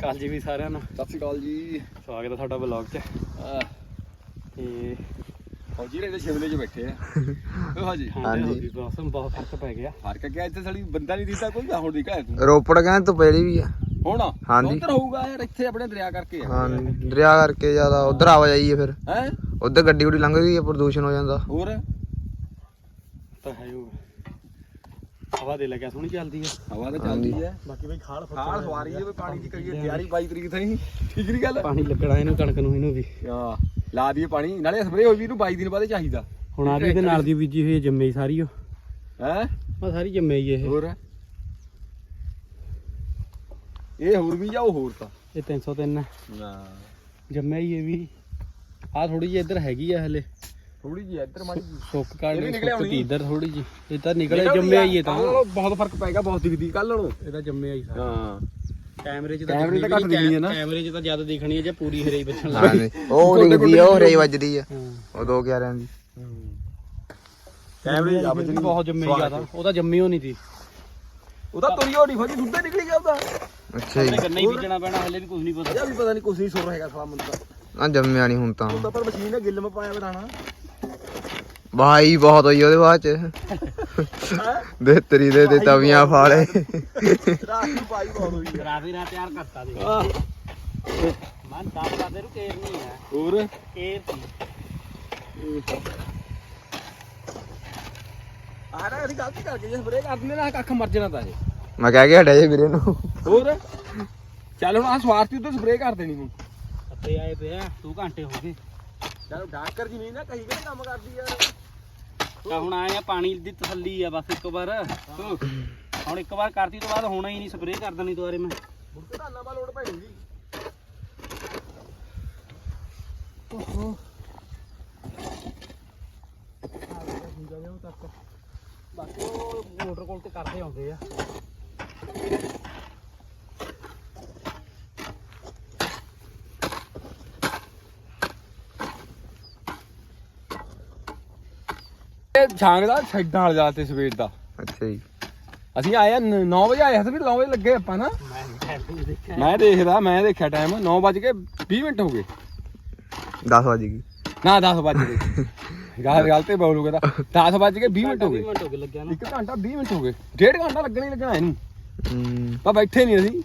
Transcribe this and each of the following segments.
ਅਕਾਲ ਜੀ ਵੀ ਸਾਰਿਆਂ ਨੂੰ। ਸਤਿ ਸ਼੍ਰੀ ਅਕਾਲ ਜੀ। ਸਵਾਗਤ ਹੈ ਤੁਹਾਡਾ ਬਲੌਗ 'ਚ। ਆਹ, ਤੇ ਫੌਜੀ ਰਹੇ ਸ਼ਿਮਲੇ 'ਚ ਬੈਠੇ ਆ। ਉਹ ਹਾਜੀ ਹਾਂਜੀ। ਮੌਸਮ ਬਹੁਤ ਫ਼ਰਕ ਪੈ ਗਿਆ। ਫ਼ਰਕ ਕਿਆ ਇੱਥੇ ਸਾਲੀ ਬੰਦਾ ਨਹੀਂ ਦਿਸਦਾ ਕੋਈ ਹੁਣ ਦੀ ਘਰ ਤੂੰ ਰੋਪੜ ਕਹਿੰਦੇ ਧੁਪੇੜੀ ਵੀ ਆ। ਹੁਣ ਹਾਂਜੀ। ਉੱਧਰ ਹੋਊਗਾ ਯਾਰ ਇੱਥੇ ਆਪਣੇ ਦਰਿਆ ਕਰਕੇ ਆ। ਹਾਂ ਦਰਿਆ ਕਰਕੇ ਜ਼ਿਆਦਾ ਉਧਰ ਆਵਾਜਾਈ ਹੈ ਫਿਰ। ਹੈ? ਉਧਰ ਗੱਡੀ ਗੁੱਡੀ ਲੰਘਦੀ ਹੈ ਪ੍ਰਦੂਸ਼ਣ ਹੋ ਜਾਂਦਾ। ਹੋਰ? ਤਾਂ ਹੈ ਉਹ ਹਵਾ ਦੇ ਲੱਗਿਆ ਸੋਹਣੀ ਚੱਲਦੀ ਆ। ਹਵਾ ਤਾਂ ਚੱਲਦੀ ਹੈ ਬਾਕੀ ਬਈ ਖਾਲ ਖਾਲ ਸਵਾਰੀ ਹੈ ਵੀ ਪਾਣੀ ਦੀ ਕਰੀਏ ਤਿਆਰੀ 22 ਤਰੀਕ ਤਾਈਂ ਠੀਕ ਨਹੀਂ ਗੱਲ? ਪਾਣੀ ਲੱਗਣਾ ਇਹਨੂੰ ਕਣਕ ਨੂੰ ਇਹਨੂੰ ਵੀ। ਹਾਂ ਲਾ ਦਈਏ ਪਾਣੀ। ਨਾਲੇ ਸਪਰੇ ਹੋਈ ਵੀ ਇਹਨੂੰ 22 ਦਿਨ ਬਾਅਦ ਚਾਹੀਦਾ। ਹੁਣ ਆ ਵੀ ਇਹਦੇ ਨਾਲ ਦੀ ਬੀਜੀ ਹੋਈ ਹੈ, ਜੰਮੇ ਹੀ ਸਾਰੀ ਉਹ। ਹੈ? ਆ ਸਾਰੀ ਜੰਮੇ ਹੀ ਇਹ। ਹੋਰ? ਇਹ ਹੋਰ ਵੀ ਜਾਂ ਉਹ ਹੋਰ ਤਾਂ। ਇਹ 303 ਹੈ ਨਾ। ਜੰਮਿਆ ਹੀ ਇਹ ਵੀ। ਆ ਥੋੜੀ ਜਿਹੀ ਇੱਧਰ ਹੈਗੀ ਆ ਹਲੇ। ਥੋੜੀ ਜਿਹੀ ਇੱਧਰ ਮਾੜੀ ਜਿਹੀ। ਸੁੱਕ ਇਹ ਨਿਕਲਿਆ ਸੁੱਕ ਹੋਣੀ। ਦੀ ਇੱਧਰ ਥੋੜੀ ਜਿਹੀ। ਇਹ ਤਾਂ ਨਿਕਲੇ ਜੰਮਿਆ ਹੀ ਇਹ ਤਾਂ। ਬਹੁਤ ਫ਼ਰਕ ਪੈਗਾ ਬਹੁਤ ਦਿਖਦੀ ਕੱਲ ਨਾਲੋਂ। ਇਹਦਾ ਜੰਮਿਆ ਹੀ ਸਾਰਾ। ਹਾਂ। ਕੈਮਰੇ 'ਚ ਕੈਮਰੇ 'ਚ ਤਾਂ ਘੱਟ ਦਿਖਣੀ ਹੈ ਨਾ। ਕੈਮਰੇ 'ਚ ਤਾਂ ਜ਼ਿਆਦਾ ਦਿਖਣੀ ਹੈ ਜੇ ਪੂਰੀ ਹਰੇਈ ਬੱਚਣ ਲੱਗ ਹਾਂਜੀ ਉਹ ਦਿਖਦੀ ਆ ਉਹ ਰੇ ਵੱਜਦੀ ਆ। ਉਹ ਦੋ ਕਿਆਰਿਆਂ ਦੀ। ਕੈਮਰੇ ਜਾ ਵੀ ਬਹੁਤ ਜੰਮੇ ਜ਼ਿਆਦਾ। ਉਹਦਾ ਜੰਮੀ ਹੋ ਨਹੀਂ ਸੀ ਉਹਦਾ ਤੁਰੀ ਹੋਣੀ ਫੌਜੀ ਦੁੱਧੇ ਨਿਕਲੀ ਗਿਆ ਉਹਦਾ ਅੱਛਾ ਜੀ। ਗੰਨਾ ਹੀ ਬੀਜਣਾ ਪੈਣਾ ਹਲੇ ਵੀ ਕੁਝ ਨਹੀਂ ਪਤਾ। ਇਹਦਾ ਵੀ ਪਤਾ ਨਹੀਂ ਕੁਛ ਨਹੀਂ ਸੁਰ ਹੈਗਾ ਸਾਲਾ ਮੁੰਡਾ ਆ ਜੰਮਿਆ ਨਹੀਂ ਹੁਣ ਤਾਂ। ਉਹਦਾ ਪਰ ਮਸ਼ੀਨ ਨੇ ਗਿੱਲ ਮ ਪਾਇਆ ਬਦਾਣਾ ਭਾਈ ਬਹੁਤ ਹੋਈ ਉਹਦੇ ਬਾਅਦ ਚ। ਦੇ ਤਰੀ ਦੇ ਦੇ ਤਵੀਆਂ ਫਾਲੇ ਰਾਤ ਨੂੰ ਪਾਈ ਬਹੁਤ ਹੋਈ ਰਾਵੀ ਰਾ ਤਿਆਰ ਕਰਤਾ ਦੇ ਮਨ ਦਸ ਦਾ ਦੇ ਰੂ ਕੇਰ ਨਹੀਂ ਹੈ। ਹੋਰ? ਕੇਰ ਸੀ। ਆ ਨਾ ਅਸੀਂ ਗਲਤੀ ਕਰ ਗਏ ਜੇ ਸਪਰੇ ਕਰ ਦਿੰਦੇ ਨਾ ਕੱਖ ਮਰ ਜਾਣਾ ਤਾਂ ਮੈਂ ਕਹਿ ਕੇ ਹਟਿਆ ਜੇ ਵੀਰੇ ਨੂੰ। ਹੋਰ? ਚੱਲ ਹੁਣ ਆ ਸਵਾਰਤੀ ਉੱਤੇ ਸਪਰੇ ਕਰ ਦੇਣੀ ਹੁਣ। ਅੱਤੇ ਆਏ ਪਿਆ 2 ਘੰਟੇ ਹੋ ਗਏ। ਚਲੋ ਡਾਕਰ ਜ਼ਮੀਨ ਨਾ ਕਹੀ ਕਿਹੜੇ ਕੰਮ ਕਰਦੀ ਯਾਰ। ਤਾਂ ਹੁਣ ਆਏ ਆ ਪਾਣੀ ਦੀ ਤਸੱਲੀ ਆ ਬਸ ਇੱਕ ਵਾਰ। ਹੁਣ ਇੱਕ ਵਾਰ ਕਰਤੀ ਤੋਂ ਬਾਅਦ ਹੋਣਾ ਹੀ ਨਹੀਂ ਸਪਰੇਅ ਕਰ ਦੇਣੀ ਦੁਬਾਰੇ ਮੈਂ। ਮੁੜ ਕੇ ਧਾਨਾਂ ਪਾ ਲੋੜ ਪੈਣੀ ਬਾਕੀ ਉਹ ਮੋਟਰ ਕੋਲ ਤੇ ਕਰਦੇ ਆਉਂਦੇ ਆ। ਇਹ ਛਾਂਗ ਦਾ ਛੱਡਾਂ ਵਾਲੇ ਜਾਤੇ ਸਵੇਰ ਦਾ। ਅੱਛਾ ਜੀ। ਅਸੀਂ ਆਏ 9 ਵਜੇ ਆਏ ਸੀ 9 ਵਜੇ ਲੱਗੇ ਆਪਾਂ ਨਾ। ਮੈਂ ਵੀ ਦੇਖਦਾ ਮੈਂ ਦੇਖਿਆ ਟਾਈਮ 9 ਵਜ ਕੇ 20 ਮਿੰਟ ਹੋ ਗਏ। 10 ਵਜ ਗਈ। ਨਾ 10 ਵਜ ਗਏ। ਗੱਲ ਗੱਲ ਤੇ ਬੋਲੂਗਾ ਤਾਂ 10 ਵਜ ਕੇ 20 ਮਿੰਟ ਹੋ ਗਏ। ਮਿੰਟ ਹੋ ਗਏ ਲੱਗਿਆ ਨਾ। ਇੱਕ ਘੰਟਾ 20 ਮਿੰਟ ਹੋ ਗਏ। ਡੇਢ ਘੰਟਾ ਲੱਗਣਾ ਹੀ ਲੱਗਣਾ ਇਹਨੂੰ। ਹੂੰ। ਤਾਂ ਬੈਠੇ ਨਹੀਂ ਅਸੀਂ।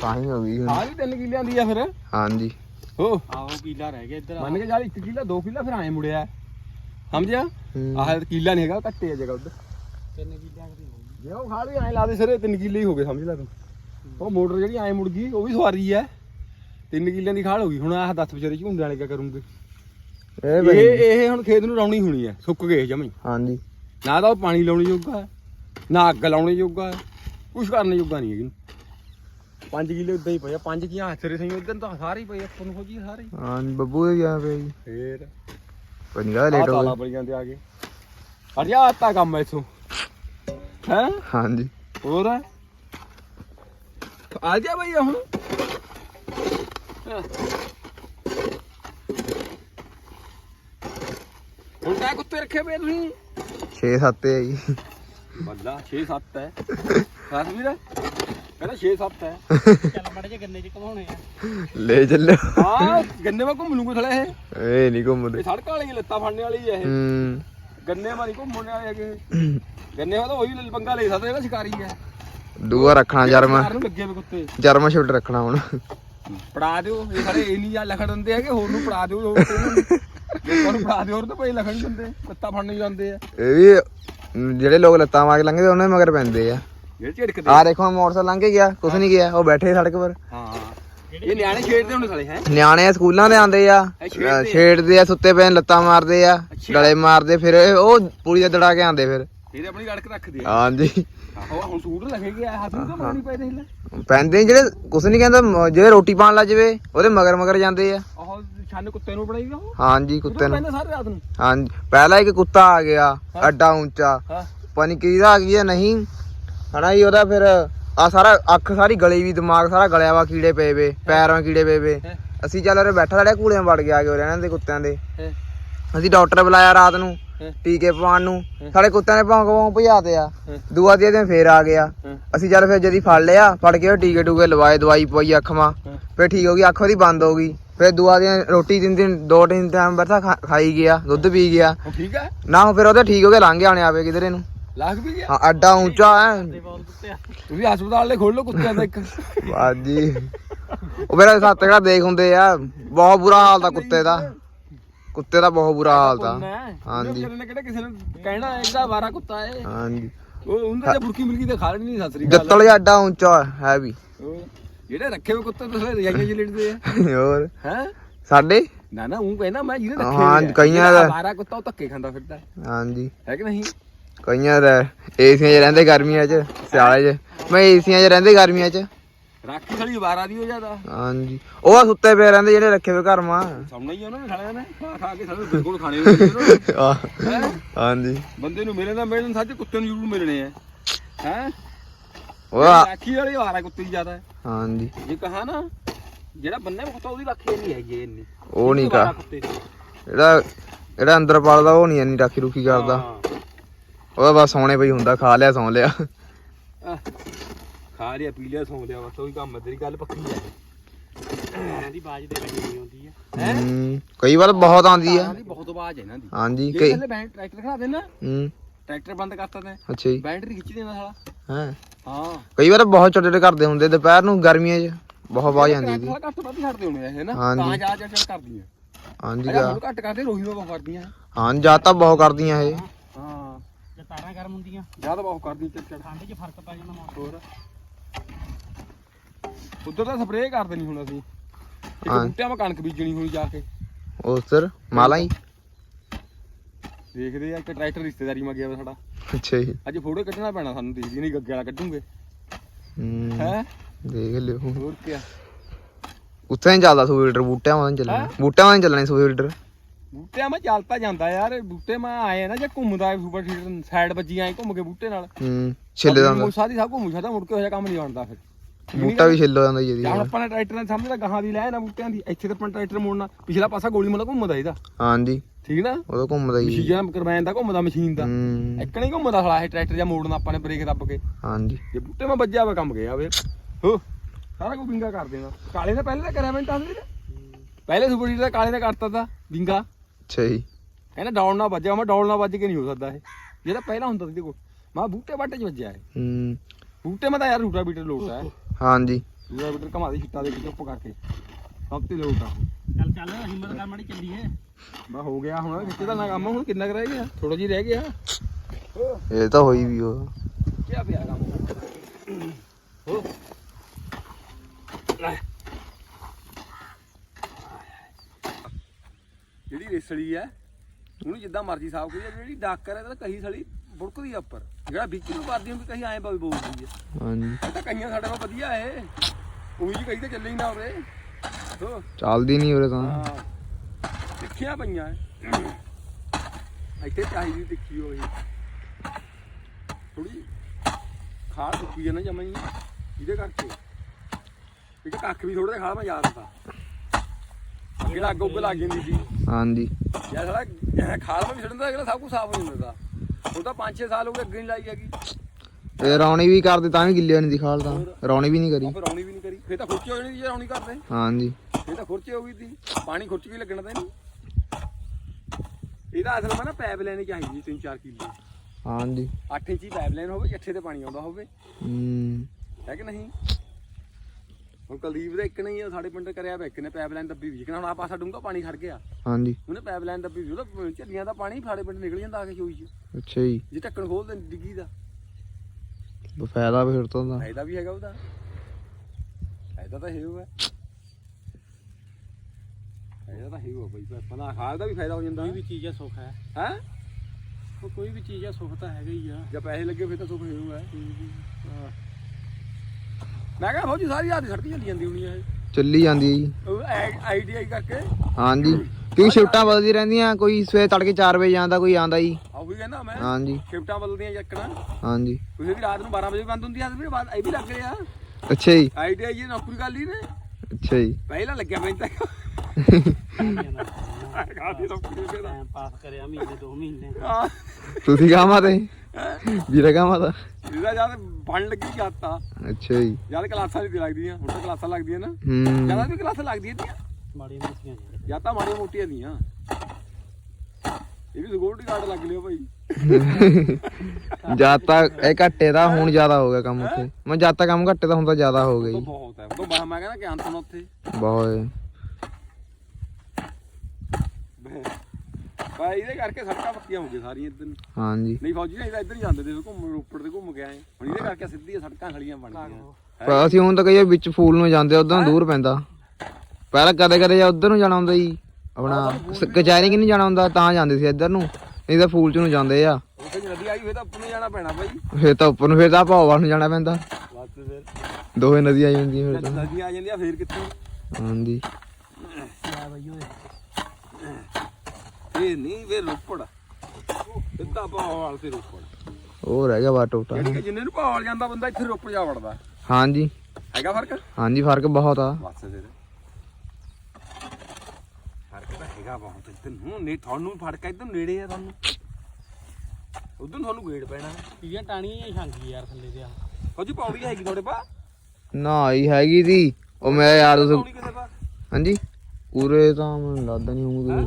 ਤਾਂ ਹੀ ਹੋ ਗਈ ਆਹ ਵੀ ਤਿੰਨ ਕਿੱਲਿਆਂ ਦੀ ਆ ਫਿਰ। ਹਾਂਜੀ। ਹੋ ਆਹੋ ਕੀਲਾ ਰਹਿ ਗਿਆ ਇੱਧਰ। ਮੰਨ ਕੇ ਚੱਲ 1 ਕਿੱਲਾ 2 ਕਿੱਲਾ ਫਿਰ ਆਏ ਮੁੜਿਆ। ਸਮਝਿਆ? ਹੂੰ। ਆਹ ਕਿੱਲਾ ਨਹੀਂ ਹੈਗਾ ਘੱਟੇ ਆ ਜਗ੍ਹਾ ਉਧਰ। ਤਿੰਨ ਕੀਲਿਆਂ ਦੀ ਹੋ ਜੇ ਉਹ ਖਾਲ ਐਂ ਲਾ ਦੇ ਸਿਰੇ ਤਿੰਨ ਕਿੱਲੇ ਹੀ ਹੋ ਗਏ ਸਮਝ ਲੈ ਤੂੰ? ਉਹ ਮੋਟਰ ਜਿਹੜੀ ਐਂ ਮੁੜ ਗਈ ਉਹ ਵੀ ਸਵਾਰੀ ਐ। ਤਿੰਨ ਕਿੱਲਿਆਂ ਦੀ ਖਾਲ ਹੋ ਗਈ ਹੁਣ ਆਹ 10 ਵਿਚਾਰੇ ਝੁੰਡੇ ਵਾਲੇ ਕਿਆ ਕਰੂੰਗੇ? ਇਹ ਇਹ ਬਈ। ਇਹ ਹੁਣ ਖੇਤ ਨੂੰ ਲਾਉਣੀ ਹੋਣੀ ਐ ਸੁੱਕ ਗਏ ਜਮੀ ਹਾਂਜੀ। ਨਾ ਤਾਂ ਉਹ ਪਾਣੀ ਲਾਉਣੀ ਜੋਗਾ ਹੈ, ਨਾ ਅੱਗ ਲਾਉਣੀ ਜੋਗਾ ਹੈ, ਕੁਛ ਕਰਨ ਜੋਗਾ ਨਹੀਂ ਹੈਗੀ। 5 ਕਿੱਲੇ ਉਦਾਂ ਹੀ ਪਏ 5 ਕੀਆਂ ਹੱਥਰੇ ਸਹੀ ਉਦੋਂ ਤਾਂ ਸਾਰੇ ਹੀ ਪਏ ਆਪਾਂ ਨੂੰ ਖੋਜੀ ਸਾਰੇ ਹੀ। ਹਾਂ ਬੱਬੂ ਦੇ ਗਿਆ ਪਿਆ ਜੀ। ਫੇਰ। ਪਰ ਨਿਕਾ ਆ ਲੇਟ ਹੋ ਤਾਲਾ ਗਿਆ ਬੜੀ ਜਾਂਦੇ ਆ ਗਏ ਅਰ ਜਾ ਆਤਾ ਕੰਮ ਇਥੋਂ ਹੈ ਹਾਂਜੀ ਹੋਰ ਆ ਜਾ ਬਈ ਹੁਣ ਹੁਣ ਕਾ ਕੁੱਤੇ ਰੱਖੇ ਪਏ ਤੁਸੀਂ 6 7 ਹੈ ਜੀ ਬੱਲਾ 6 7 ਹੈ ਸਾਸ ਵੀਰ ਕਹਿੰਦਾ 6 7 ਹੈ। ਚੱਲ ਮੜੇ ਜੇ ਗੰਨੇ ਚ ਘਮਾਉਣੇ ਆ। ਲੈ ਚੱਲਿਓ। ਹਾਂ ਗੰਨੇ ਵਾ ਘੁੰਮ ਲੂੰਗਾ ਥਲੇ ਇਹ। ਏ ਨਹੀਂ ਘੁੰਮਦੇ। ਇਹ ਸੜਕਾਂ ਵਾਲੀ ਲੱਤਾਂ ਫੜਨੇ ਵਾਲੀ ਹੈ ਇਹ। ਹੂੰ। ਗੰਨੇ ਮਾਰੀ ਘੁੰਮਣ ਵਾਲੇ ਹੈਗੇ। ਗੰਨੇ ਵਾ ਤਾਂ ਉਹੀ ਪੰਗਾ ਲੈ ਸਕਦਾ ਇਹਦਾ ਸ਼ਿਕਾਰੀ ਹੈ ਦੂਆ ਰੱਖਣਾ ਜਰਮਾ। ਸ਼ਿਕਾਰ ਨੂੰ ਲੱਗੇ ਵੇ ਕੁੱਤੇ। ਜਰਮਾ ਸ਼ਿਫਟ ਰੱਖਣਾ ਹੁਣ। ਪੜਾ ਦਿਓ। ਇਹ ਸਾਰੇ ਇਹ ਨਹੀਂ ਜਾਂ ਲਖਣ ਦਿੰਦੇ ਹੈਗੇ ਹੋਰ ਨੂੰ ਪੜਾ ਦਿਓ। ਹੋਰ ਨੂੰ ਪੜਾ ਦਿਓ ਹੋਰ ਤਾਂ ਕੋਈ ਲਖਣ ਨਹੀਂ ਦਿੰਦੇ। ਲੱਤਾਂ ਫੜਨ ਜਾਂਦੇ ਆ। ਇਹ ਵੀ ਜਿਹੜੇ ਲੋਕ ਲੱਤਾਂ ਮਾਰ ਕੇ ਲੰਘਦੇ ਉਹਨਾਂ ਦੇ ਮਗਰ ਪੈਂਦੇ ਆ। ਜਿਹੜੇ ਝਿੜਕਦੇ ਆ ਦੇਖੋ ਮੋਟਰਸਾਈਕਲ ਲੰਘ ਕੇ ਗਿਆ ਕੁਛ ਨਹੀਂ ਗਿਆ ਉਹ ਬੈਠੇ ਸੜਕ ਪਰ। ਹਾਂ ਇਹ ਨਿਆਣੇ ਖੇਡਦੇ ਹੁੰਦੇ ਸਾਲੇ ਹੈ? ਨਿਆਣੇ ਸਕੂਲਾਂ ਦੇ ਆਂਦੇ ਆ ਛੇੜਦੇ ਆ। ਛੇੜਦੇ ਸੁੱਤੇ ਪਏ ਲੱਤਾਂ ਮਾਰਦੇ ਆ। ਗਲੇ ਮਾਰਦੇ ਫਿਰ ਉਹ ਪੂਰੀ ਦਾ ਦੜਾ ਕੇ ਆਂਦੇ ਫਿਰ। ਇਹਦੇ ਆਪਣੀ ਰੜਕ ਰੱਖਦੇ ਆ। ਹਾਂਜੀ। ਆਹੋ ਹੁਣ ਸੂਟ ਲਖੇ ਗਿਆ ਹੱਥ ਨੂੰ ਤਾਂ ਪਾਣੀ ਪਏ ਦੇਖ ਲੈ। ਪੈਂਦੇ ਜਿਹੜੇ ਕੁਛ ਨਹੀਂ ਕਹਿੰਦਾ ਜਿਹੜੇ ਰੋਟੀ ਪਾਣ ਲੱਜ ਜਵੇ ਉਹਦੇ ਮਗਰ ਮਗਰ ਜਾਂਦੇ ਆ। ਆਹ ਛੰਨ ਕੁੱਤੇ ਨੂੰ ਉਹ? ਹਾਂਜੀ ਕੁੱਤੇ ਨੂੰ। ਪੈਂਦੇ ਸਾਰੇ ਰਾਤ ਨੂੰ। ਹਾਂਜੀ ਪਹਿਲਾਂ ਇੱਕ ਕੁੱਤਾ ਆ ਗਿਆ ਐਡਾ ਉੱਚਾ। ਹਾਂ। ਪਤਾ ਨੀ ਕਿਹਦਾ ਆ ਗਿਆ ਨਹੀਂ। ਹਨਾ ਜੀ ਉਹਦਾ ਫਿਰ ਆ ਸਾਰਾ ਅੱਖ ਸਾਰੀ ਗਲੀ ਵੀ ਦਿਮਾਗ ਸਾਰਾ ਗਲਿਆ ਵਾ ਕੀੜੇ ਪਏ ਵੇ ਪੈਰਾਂ ਕੀੜੇ ਪਏ ਵੇ ਹੈਂ। ਅਸੀਂ ਚੱਲ ਉਰੇ ਬੈਠਾ ਸਾਡੇ ਕੂਲਿਆਂ ਵੜ ਗਿਆ ਆ ਕੇ ਉਰੇ ਇਹਨਾਂ ਦੇ ਕੁੱਤਿਆਂ ਦੇ ਹੈਂ। ਅਸੀਂ ਡਾਕਟਰ ਬੁਲਾਇਆ ਰਾਤ ਨੂੰ ਹਾਂ। ਟੀਕੇ ਪਵਾਉਣ ਨੂੰ ਸਾਡੇ ਕੁੱਤਿਆਂ ਨੇ ਭੌਂਕ ਭੌਂਕ ਭਜਾਤੇ ਆ ਹਾਂ। ਦੂਆ ਦੇ ਦਿਨ ਫੇਰ ਆ ਗਿਆ ਹਾਂ। ਅਸੀਂ ਚੱਲ ਫਿਰ ਜਦੀ ਫੜ ਲਿਆ ਫੜ ਕੇ ਉਹ ਟੀਕੇ ਟੂਕੇ ਲਵਾਏ ਦਵਾਈ ਪਵਾਈ ਅੱਖ ਮਾ ਹਾਂ। ਫਿਰ ਠੀਕ ਹੋ ਗਈ ਅੱਖ ਉਹਦੀ ਬੰਦ ਹੋ ਗਈ ਫਿਰ ਦੂਆ ਦਿਨ ਰੋਟੀ ਤਿੰਨ ਦਿਨ ਦੋ ਤਿੰਨ ਟਾਈਮ ਬਰਸਾ ਖਾਈ ਗਿਆ ਦੁੱਧ ਪੀ ਗਿਆ ਠੀਕ ਹੈ ਨਾ ਫਿਰ ਉਹਦੇ ਠੀਕ ਹੋ ਕੇ ਲੰਘ ਆਣੇ ਆਵੇ ਕਿਧਰੇ ਨੂੰ ਲੱਗ ਵੀ ਗਿਆ। ਹਾਂ ਅੱਡਾ ਉੱਚਾ ਹੈ। ਬਹੁਤ ਕੁੱਤੇ ਆ। ਤੁਸੀਂ ਹਸਪਤਾਲ ਲੈ ਖੋਲ ਲਓ ਕੁੱਤਿਆਂ ਦਾ ਇੱਕ। ਬਾਜੀ ਉਹ ਮੇਰਾ ਸੱਤ ਕਿਹੜਾ ਦੇਖ ਹੁੰਦੇ ਆ। ਬਹੁਤ ਬੁਰਾ ਹਾਲ ਦਾ ਕੁੱਤੇ ਦਾ। ਕੁੱਤੇ ਦਾ ਬਹੁਤ ਬੁਰਾ ਹਾਲ ਦਾ ਹਾਂਜੀ। ਕਿਸੇ ਨੇ ਕਿਹੜਾ ਕਿਸੇ ਨੂੰ ਕਹਿਣਾ ਇਹਦਾ ਵਾਰਾ ਕੁੱਤਾ ਏ ਹਾਂਜੀ। ਉਹ ਉਹਨਾਂ ਦੇ ਬੁਰਕੀ ਮਿਲਕੀ ਤੇ ਖਾ ਲੈਣੀ ਨਹੀਂ ਸਸਰੀ ਜੱਤਲ ਜਿਹਾ ਅੱਡਾ ਉੱਚਾ ਹੈ ਵੀ। ਜਿਹੜੇ ਰੱਖੇ ਹੋਏ ਕੁੱਤੇ ਤੁਸੀਂ ਰਜਾਈਆਂ 'ਚ ਲੇਟਦੇ ਆ। ਹੋਰ? ਹੈ? ਸਾਡੇ? ਨਾ ਨਾ ਉਹ ਕਹਿੰਦਾ ਮੈਂ ਜਿਹਨੇ ਰੱਖੇ ਹਾਂ। ਕਈਆਂ ਦਾ- ਕੁੱਤਾ ਉਹ ਧੱਕੇ ਖਾਂਦਾ ਫਿਰਦਾ। ਹਾਂਜੀ। ਹੈ ਕਿ ਨਹੀਂ? ਕਈਆਂ ਦਾ ਏਸੀਆਂ 'ਚ ਰਹਿੰਦੇ ਗਰਮੀਆਂ 'ਚ ਸਿਆਲੇ 'ਚ। ਮੈਂ ਏਸੀਆਂ 'ਚ ਰਹਿੰਦੇ ਗਰਮੀਆਂ 'ਚ। ਰਾਖੀ ਸਾਲੀ ਅਵਾਰਾ ਦੀ ਹੋ ਜਾਂਦਾ ਹਾਂਜੀ। ਉਹ ਆ ਸੁੱਤੇ ਪਏ ਰਹਿੰਦੇ ਜਿਹੜੇ ਰੱਖੇ ਹੋਏ ਘਰ ਮਾ। ਸਾਹਮਣੇ ਹੀ ਉਹਨਾਂ ਨੇ ਨੇ। ਖਾ ਖਾ ਕੇ ਸਾਨੂੰ ਬਿਲਕੁਲ ਖਾਣੇ ਹੋਏ? ਹਾਂਜੀ। ਬੰਦੇ ਨੂੰ ਮਿਲੇ ਨਾ ਮਿਲਣ ਸੱਚ ਕੁੱਤੇ ਨੂੰ ਜ਼ਰੂਰ ਮਿਲਣੇ ਆ। ਹੈ? ਉਹ ਰਾਖੀ ਵਾਲੇ ਅਵਾਰਾ ਕੁੱਤੇ ਹੀ ਜ਼ਿਆਦਾ। ਹੈ ਹਾਂਜੀ। ਜੇ ਕਹਾ ਨਾ ਜਿਹੜਾ ਬੰਨੇ ਕੁੱਤਾ ਉਹਦੀ ਰਾਖੀ ਨਹੀਂ ਹੈਗੀ ਇੰਨੀ। ਉਹ ਨਹੀਂ ਅਵਾਰਾ ਕਾ ਕੁੱਤੇ। ਦੀ। ਜਿਹੜਾ ਜਿਹੜਾ ਅੰਦਰ ਪਾਲਦਾ ਉਹ ਨਹੀਂ ਇੰਨੀ ਰਾਖੀ ਰੁਖੀ ਕਰਦਾ। ਹਾਂ। ਉਹਦਾ ਬਸ ਸੌਣੇ ਪਈ ਹੁੰਦਾ ਖਾ ਲਿਆ ਸੌਂ ਲਿਆ। ਆਹ, ਖਾ ਲਿਆ ਪੀ ਲਿਆ ਸੌਂ ਲਿਆ ਬਸ ਉਹੀ ਕੰਮ ਹੈ ਤੇਰੀ ਗੱਲ ਪੱਕੀ ਹੈ ਇਹਨਾਂ ਦੀ ਬਾਜ ਦੇ ਲੱਗੀ ਹੋਈ ਹੁੰਦੀ ਆ। ਹੈ? ਹੂੰ ਕਈ ਵਾਰ ਬਹੁਤ ਆਉਂਦੀ ਆ। ਬਹੁਤ ਆਵਾਜ਼ ਹੈ ਇਹਨਾਂ ਦੀ। ਹਾਂਜੀ ਜੇ ਕਈ ਥੱਲੇ ਬੈਂਡ ਟਰੈਕਟਰ ਖੜਾ ਦੇਣਾ ਹੂੰ। ਟਰੈਕਟਰ ਬੰਦ ਕਰਤਾ ਤੈਂ ਅੱਛਾ ਜੀ। ਬੈਟਰੀ ਖਿੱਚ ਦੇਣਾ ਸਾਲਾ। ਹੈ? ਹਾਂ। ਕਈ ਵਾਰ ਬਹੁਤ ਛੋਟੇ ਛੋਟੇ ਕਰਦੇ ਹੁੰਦੇ ਦੁਪਹਿਰ ਨੂੰ ਗਰਮੀਆਂ 'ਚ ਬਹੁਤ ਆਵਾਜ਼ ਆਉਂਦੀ ਟਰੈਕਟਰ ਸੀ। ਘੱਟ ਵੱਧ ਛੱਡਦੇ ਹੋਣੇ ਆ ਇਹ ਨਾ? ਹਾਂਜੀ। ਤਾਂ ਜਾ ਜਾ ਚੜ ਕਰਦੀਆਂ। ਹਾਂਜੀ ਅਜਾ ਜਾ। ਹੁਣ ਘੱਟ ਕਰਦੇ ਰੋਹੀ ਨੂੰ ਬਹੁਤ ਕਰਦੀਆਂ ਹਾਂ ਜਾਂ ਤਾਂ ਬਹੁਤ ਕਰਦੀਆਂ ਇਹ। ਹਾਂ। ਤਾਰਾਂ ਗਰਮ ਹੁੰਦੀਆਂ। ਜ਼ਿਆਦਾ ਬਹੁਤ ਕਰਦੀ ਚੜ ਚੜ ਠੰਡ 'ਚ ਫ਼ਰਕ ਪੈ ਜਾਂਦਾ ਮੌਸਮ। ਹੋਰ? ਉਧਰ ਤਾਂ ਸਪਰੇਅ ਕਰ ਦੇਣੀ ਹੁਣ ਅਸੀਂ। ਇੱਕ ਹਾਂ। ਬੂਟਿਆਂ 'ਮਾ ਕਣਕ ਬੀਜਣੀ ਹੋਣੀ ਜਾ ਕੇ। ਉਸ ਸਰ ਮਾਲਾ ਹੀ ਦੇਖਦੇ ਆ ਇੱਕ ਟਰੈਕਟਰ ਰਿਸ਼ਤੇਦਾਰੀ ਮਾ ਗਿਆ ਵਾ ਸਾਡਾ। ਅੱਛਾ ਜੀ। ਅੱਜ ਫੋਟੋ ਕੱਢਣਾ ਪੈਣਾ ਸਾਨੂੰ ਦੇਖਦੀ ਨਹੀਂ ਗੱਗੇ ਵਾਲਾ ਕੱਢੂਗੇ। ਹੂੰ। ਹੈ? ਦੇਖ ਲਿਓ। ਹੋਰ ਕੀ ਉੱਥੇ ਨਹੀਂ ਚੱਲਦਾ ਬੂਟਿਆਂ ਵਾਂ ਚੱਲਣਾ। ਹੈਂ? ਬੂਟਿਆਂ ਵਾਂ ਚੱਲਣੇ ਸੂ ਲੀਟਰ। ਬੂਟਿਆਂ ਮੈਂ ਚੱਲਤਾ ਜਾਂਦਾ ਯਾਰ ਬੂਟੇ ਮੈਂ ਆਏ ਨਾ ਜੇ ਘੁੰਮਦਾ ਸੁਪਰ ਸੀਡਰ ਸਾਈਡ ਵੱਜੀ ਆਏ ਘੁੰਮ ਕੇ ਬੂਟੇ ਨਾਲ। ਹੂੰ ਛਿੱਲੇ ਦਾ ਹੁੰਦਾ। ਮੂਸਾ ਦੀ ਸਭ ਘੁੰਮ ਸਕਦਾ ਮੁੜ ਕੇ ਹੋ ਜਾ ਕੰਮ ਨਹੀਂ ਬਣਦਾ ਫਿਰ। ਬੂਟਾ ਵੀ ਛਿੱਲ ਹੋ ਜਾਂਦਾ ਜੀ ਜਾਂ ਇਹਦੀ ਆਪਾਂ ਨੇ ਟਰੈਕਟਰ ਨਾਲ ਸਮਝਦਾ ਗਾਹਾਂ ਦੀ ਲੈ ਨਾ ਬੂਟਿਆਂ ਦੀ ਇੱਥੇ ਤਾਂ ਆਪਾਂ ਟਰੈਕਟਰ ਮੋੜਨਾ ਪਿਛਲਾ ਪਾਸਾ ਗੋਲੀ ਮੁੰਡਾ ਘੁੰਮਦਾ ਇਹਦਾ। ਹਾਂਜੀ। ਠੀਕ ਨਾ? ਉਹਦਾ ਘੁੰਮਦਾ ਜੀ ਮਸ਼ੀਨ ਕਰਵਾਇਨ ਦਾ ਘੁੰਮਦਾ ਮਸ਼ੀਨ ਦਾ। ਹੂੰ। ਇੱਕ ਨਹੀਂ ਘੁੰਮਦਾ ਸਾਲਾ ਇਹ ਟਰੈਕਟਰ ਜਾਂ ਮੋੜਨਾ ਆਪਾਂ ਨੇ ਬ੍ਰੇਕ ਦੱਬ ਕੇ। ਹਾਂਜੀ। ਜੇ ਬੂਟੇ ਮੈਂ ਵੱਜਿਆ ਵਾ ਕੰਮ ਗਿਆ ਵੇ ਹੋ ਸਾਰਾ ਕੁਝ ਬਿੰਗਾ ਕਰ ਦੇਣਾ। ਕਾਲੇ ਨੇ ਪਹਿਲੇ ਤਾਂ ਕਰਿਆ ਮੈਂ ਤਾਂ ਪਹਿਲੇ ਸੁਪਰ ਸੀਡਰ ਕਾਲੇ ਨੇ ਕਰਤਾ ਤਾ ਬਿੰਗਾ ਅੱਛਾ ਜੀ। ਕਹਿੰਦਾ ਡਾਉਣ ਨਾਲ ਵੱਜਿਆ ਮੈਂ ਡਾਉਣ ਨਾਲ ਵੱਜ ਕੇ ਨਹੀਂ ਹੋ ਸਕਦਾ ਇਹ। ਜਿਹੜਾ ਪਹਿਲਾਂ ਹੁੰਦਾ ਸੀ ਦੇਖੋ ਮੈਂ ਬੂਟੇ ਬਾਟੇ 'ਚ ਵੱਜਿਆ ਇਹ। ਹੂੰ। ਬੂਟੇ ਮੈਂ ਤਾਂ ਯਾਰ ਰੂਟਾ ਬੀਟਰ ਲੋਟ ਹੈ। ਹਾਂਜੀ। ਰੂਟਾ ਬੀਟਰ ਘਮਾ ਦੇ ਛਿੱਟਾ ਦੇ ਕੇ ਚੁੱਪ ਕਰਕੇ। ਸਭ ਤੇ ਲੋਟ ਆ। ਚੱਲ ਚੱਲ ਹਿੰਮਤ ਕਰ ਮਾੜੀ ਚੱਲੀਏ ਬਾ ਹੋ ਗਿਆ ਹੁਣ ਖਿੱਚੇ ਦਾ ਨਾ ਕੰਮ ਹੁਣ ਕਿੰਨਾ ਕੁ ਰਹਿ ਗਿਆ? ਥੋੜਾ ਜਿਹਾ ਰਹਿ ਗਿਆ। ਇਹ ਤਾਂ ਹੋਈ ਵੀ ਉਹ। ਕੀ ਪਿਆ ਕੰਮ ਹੋ ਲੈ। ਜਿਹੜੀ ਰੇਸੜੀ ਹੈ ਉਹਨੂੰ ਜਿੱਦਾਂ ਮਰਜ਼ੀ ਸਾਫ਼ ਕਰੀ ਜਿਹੜੀ ਡਾਕਰ ਹੈ ਤਾਂ ਕਹੀ ਸਲੀ ਬੁੜਕਦੀ ਆ ਉੱਪਰ। ਜਿਹੜਾ ਵਿੱਚ ਨੂੰ ਕਰਦੀ ਹੁੰਦੀ ਕਹੀ ਐਂ ਪਈ ਬੋਲਦੀ ਹੈ ਹਾਂਜੀ। ਇਹ ਤਾਂ ਕਈਆਂ ਸਾਡੇ ਕੋਲ ਵਧੀਆ ਏ। ਉਹੀ ਜੀ ਕਹੀ ਤਾਂ ਚੱਲੇ ਹੀ ਨਾ ਉਰੇ ਹੋ। ਚੱਲਦੀ ਨਹੀਂ ਉਰੇ ਤਾਂ। ਹਾਂ। ਤਿੱਖੀਆਂ ਪਈਆਂ ਐ। ਇੱਥੇ ਚਾਹੀਦੀ ਤਿੱਖੀ ਹੋਈ ਥੋੜੀ ਖਾਲ ਸੁੱਕੀ ਨਾ ਜਮਾਂ ਹੀ। ਇਹਦੇ ਕਰਕੇ। ਇੱਕ ਕੱਖ ਵੀ ਥੋੜਾ ਜਿਹਾ ਖਾਲ ਮੈਂ ਯਾਦ ਹੁੰਦਾ ਅੱਗੇ ਲੱਗ ਉੱਗ ਲੱਗ ਜਾਂਦੀ ਸੀ। ਹਾਂਜੀ। ਯਾਰ ਸਾਲਾ ਖਾਲ ਮੈਂ ਵੀ ਛੱਡਦਾ ਅਗਲਾ ਸਭ ਕੁਝ ਸਾਫ਼ ਹੋ ਜਾਂਦਾ ਉਹ ਤਾਂ 5-6 ਸਾਲ ਹੋ ਗਏ ਅੱਗੇ ਨਹੀਂ ਲਾਈ ਹੈਗੀ। ਤੇ ਰੌਣੀ ਵੀ ਕਰਦੇ ਤਾਂ ਵੀ ਗਿੱਲੀ ਨਹੀਂ ਦਿਖਾਲ ਤਾਂ। ਰੌਣੀ ਵੀ ਨਹੀਂ ਕਰੀ। ਫਿਰ ਰੌਣੀ ਵੀ ਨਹੀਂ ਕਰੀ। ਫੇਰ ਤਾਂ ਖੁਰਚੀ ਹੋ ਜਾਣੀ ਜੇ ਰੌਣੀ ਕਰਦੇ। ਹਾਂਜੀ। ਇਹ ਤਾਂ ਖੁਰਚੇ ਹੋ ਗਈ ਸੀ। ਪਾਣੀ ਖੁਰਚ ਵੀ ਲੱਗਣਾ ਤਾਂ ਨਹੀਂ। ਇਹਦਾ ਅਸਲ ਮੈਂ ਨਾ ਪਾਈਪ ਲੈਣੀ ਚਾਹੀਦੀ 3-4 ਕਿੱਲੇ। ਹਾਂਜੀ। 8 ਇੰਚੀ ਪਾਈਪ ਲਾਈਨ ਹੋਵੇ ਜੱਠੇ ਤੇ ਪਾਣੀ ਆਉਂਦਾ ਹੋਵੇ। ਹੂੰ। ਹੈ ਕਿ ਨਹੀਂ? ਹੁਣ ਕੁਲਦੀਪ ਦੇ ਇੱਕ ਨਹੀਂ ਆ ਸਾਡੇ ਪਿੰਡ ਕਰਿਆ ਵਾ ਇੱਕ ਨੇ ਪਾਈਪ ਲਾਈਨ ਦੱਬੀ ਵੀ ਕਿਨਾ ਹੁਣ ਆ ਪਾਸਾ ਡੂੰਗਾ ਪਾਣੀ ਖੜ ਗਿਆ। ਹਾਂਜੀ। ਉਹਨੇ ਪਾਈਪ ਲਾਈਨ ਦੱਬੀ ਵੀ ਉਹਦਾ ਝੱਲੀਆਂ ਦਾ ਪਾਣੀ ਸਾਡੇ ਪਿੰਡ ਨਿਕਲ ਜਾਂਦਾ ਆ ਕੇ ਚੋਈ ਚ। ਅੱਛਾ ਜੀ। ਜੇ ਢੱਕਣ ਖੋਲ ਦੇ ਡਿੱਗੀ ਦਾ। ਫਾਇਦਾ ਵੀ ਫਿਰ ਤੋਂ ਦਾ ਫਾਇਦਾ ਵੀ ਹੈਗਾ ਉਹਦਾ। ਫਾਇਦਾ ਤਾਂ ਹੈ ਹੋਇਆ ਫਾਇਦਾ ਤਾਂ ਹੈ ਹੋਇਆ ਬਈ ਪਰ ਪਤਾ ਖਾਲ ਦਾ ਵੀ ਫਾਇਦਾ ਹੋ ਜਾਂਦਾ। ਕੋਈ ਵੀ ਚੀਜ਼ ਆ ਸੁੱਖ ਹੈ। ਹੈ? ਕੋਈ ਵੀ ਚੀਜ਼ ਆ ਸੁੱਖ ਤਾਂ ਹੈਗਾ ਹੀ ਆ। ਜੇ ਪੈਸੇ ਲੱਗੇ ਫਿਰ ਤਾਂ ਸੁੱਖ ਹੈ ਹੋਇਆ ਮੈਂ ਕਿਹਾ ਫੌਜੀ ਸਾਰੀ ਰਾਤ ਹੀ ਸੜਕ ਚੱਲੀ ਜਾਂਦੀ ਹੋਣੀ ਇਹ। ਚੱਲੀ ਜਾਂਦੀ ਹੈ ਜੀ। ਆਈਡੀਆਈ ਕਰਕੇ। ਹਾਂਜੀ। ਕਿਉਂਕਿ ਸ਼ਿਫਟਾਂ ਬਦਲਦੀ ਰਹਿੰਦੀਆਂ? ਕੋਈ ਸਵੇਰ ਤੜਕੇ 4 ਵਜੇ ਜਾਂਦਾ ਕੋਈ ਆਂਦਾ ਜੀ। ਆ ਵੀ ਕਹਿੰਦਾ ਮੈਂ। ਹਾਂਜੀ। ਸ਼ਿਫਟਾਂ ਬਦਲਦੀਆਂ ਜੱਕਣਾ ਹਾਂਜੀ। ਤੁਸੀਂ ਵੀ ਰਾਤ ਨੂੰ 12 ਵਜੇ ਬੰਦ ਹੁੰਦੀ ਆ ਤੇ ਬਾਅਦ ਇਹ ਵੀ ਲੱਗ ਰਿਹਾ ਅੱਛਾ ਜੀ। ਆਈਡੀਆਈ ਇਹ ਨੌਕਰੀ ਕਰ ਲਈ ਨੇ। ਅੱਛਾ ਜੀ। ਪਹਿਲਾਂ ਲੱਗਿਆ ਪੈਂਦਾ ਪਾਸ ਕਰਿਆ ਮਹੀਨੇ ਦੋ ਮਹੀਨੇ। ਹਾਂ। ਤੁਸੀਂ ਕਾਮਾ ਤੇ? ਵੀਰੇ ਕਾਮਾ ਦਾ? ਇਹਦਾ ਜਦ ਬਣ ਲੱਗੀ ਜਾਤਾ ਅੱਛਾ ਜੀ। ਜਦ ਕਲਾਸਾਂ ਦੀ ਲੱਗਦੀਆਂ ਹੁਣ ਤਾਂ ਕਲਾਸਾਂ ਲੱਗਦੀਆਂ ਨਾ। ਹੂੰ। ਜ਼ਿਆਦਾ ਵੀ ਕਲਾਸਾਂ ਲੱਗਦੀਆਂ ਦੀਆਂ ਮਾੜੀ ਮੋਟੀਆਂ ਜੀ ਜਾਂ ਤਾਂ ਮਾੜੀਆਂ ਮੋਟੀਆਂ ਦੀਆਂ ਇਹ ਵੀ ਸਿਕਿਉਰਿਟੀ ਗਾਰਡ ਲੱਗ ਲਿਓ ਭਾਈ। ਜਦ ਤੱਕ ਇਹ ਘੱਟੇ ਦਾ ਹੁਣ ਜ਼ਿਆਦਾ ਹੋ ਗਿਆ ਕੰਮ ਉੱਥੇ। ਮੈਂ ਜਦ ਤੱਕ ਕੰਮ ਘੱਟੇ ਦਾ ਹੁੰਦਾ ਜ਼ਿਆਦਾ ਹੋ ਗਿਆ ਜੀ। ਬਹੁਤ ਹੈ। ਉਹ ਮੈਂ ਕਹਿੰਦਾ ਕਿ ਅੰਤ ਨੂੰ ਉੱਥੇ। ਬਹੁਤ ਭਾਈ ਇਹਦੇ ਕਰਕੇ ਸੜਕਾਂ ਪੱਕੀਆਂ ਹੋ ਗਈਆਂ ਸਾਰੀਆਂ ਇੱਧਰ ਨੂੰ। ਹਾਂਜੀ। ਨਹੀਂ ਫੌਜੀ ਨਹੀਂ ਤਾਂ ਇੱਧਰ ਹੀ ਜਾਂਦੇ ਤੇ ਘੁੰਮ ਰੋਪੜ ਤੇ ਘੁੰਮ ਕੇ ਆਏ। ਹੁਣ ਇਹਦੇ ਕਰਕੇ ਸਿੱਧੀਆਂ ਸੜਕਾਂ ਖੜੀਆਂ ਬਣ ਗਈਆਂ। ਪਰ ਅਸੀਂ ਹੁਣ ਤਾਂ ਕਈ ਵਾਰ ਵਿੱਚ ਫੂਲ ਨੂੰ ਜਾਂਦੇ ਉਧਰ ਦੂਰ ਪੈਂਦਾ। ਪਹਿਲਾਂ ਕਦੇ ਕਦੇ ਜਾਂ ਉਧਰ ਨੂੰ ਜਾਣਾ ਹੁੰਦਾ ਜੀ। ਆਪਣਾ ਕਚਹਿਰੀ ਕਿ ਨਹੀਂ ਜਾਣਾ ਹੁੰਦਾ ਤਾਂ ਜਾਂਦੇ ਸੀ ਇੱਧਰ ਨੂੰ। ਨਹੀਂ ਤਾਂ ਫੂਲ ਚ ਨੂੰ ਜਾਂਦੇ ਆ। ਉੱਥੇ ਜੇ ਨਦੀ ਆਈ ਹੋਏ ਤਾਂ ਉੱਪਰ ਨੂੰ ਜਾਣਾ ਪੈਣਾ ਫਿਰ ਤਾਂ ਉੱਪਰ ਨੂੰ ਫਿਰ ਤਾਂ ਭੌਵਾਲ ਨੂੰ ਜਾਣਾ ਪੈਂਦਾ। ਦੋਵੇਂ ਨਦੀਆਂ ਆ ਜਾਂਦੀਆਂ ਫਿਰ ਤਾਂ। ਨਦੀਆਂ ਆ ਜਾਂਦੀਆਂ ਫੇਰ ਕਿੱਥੇ? ਹਾਂਜੀ। ਆ ਬਈ ਓਏ। ਫੇਰ ਨਹੀਂ ਫੇਰ ਰੋਪੜ ਸਿੱਧਾ ਭਾਵਾਲ ਤੇ ਰੋਪੜ। ਉਹ ਰਹਿ ਗਿਆ ਵਾ ਟੋਟਾ ਜਿਹੜੀ ਕਿ ਜਿੰਨੇ ਨੂੰ ਭਾਵਾਲ ਜਾਂਦਾ ਬੰਦਾ ਇੱਥੇ ਰੋਪੜ ਜਾ ਵੜਦਾ। ਹਾਂਜੀ। ਹੈਗਾ ਫ਼ਰਕ? ਹਾਂਜੀ ਫ਼ਰਕ ਬਹੁਤ ਆ। ਬਸ ਫਿਰ ਫ਼ਰਕ ਤਾਂ ਹੈਗਾ ਬਹੁਤ ਇੱਧਰ ਨੂੰ। ਨਹੀਂ ਤੁਹਾਨੂੰ ਵੀ ਫੜਕਾ ਇੱਧਰ ਨੇੜੇ ਆ ਤੁਹਾਨੂੰ। ਉਧਰ ਤੁਹਾਨੂੰ ਗੇੜ ਪੈਣਾ। ਇਹਦੀਆਂ ਟਾਣੀਆਂ ਹੀ ਛਾਂਗੀ ਯਾਰ ਥੱਲੇ ਤੇ ਆ। ਫੌਜੀ ਪੌੜੀ ਹੈਗੀ ਤੁਹਾਡੇ ਪਾ। ਨਾ ਹੀ ਹੈਗੀ ਦੀ ਉਹ ਮੈਂ ਯਾਰ ਉਸ ਪੌੜੀ ਕਿਸੇ ਪਾ। ਹਾਂਜੀ। ਪੂਰੇ ਤਾਂ ਮੈਨੂੰ ਲੱਗਦਾ ਨਹੀਂ ਹੋਊਗਾ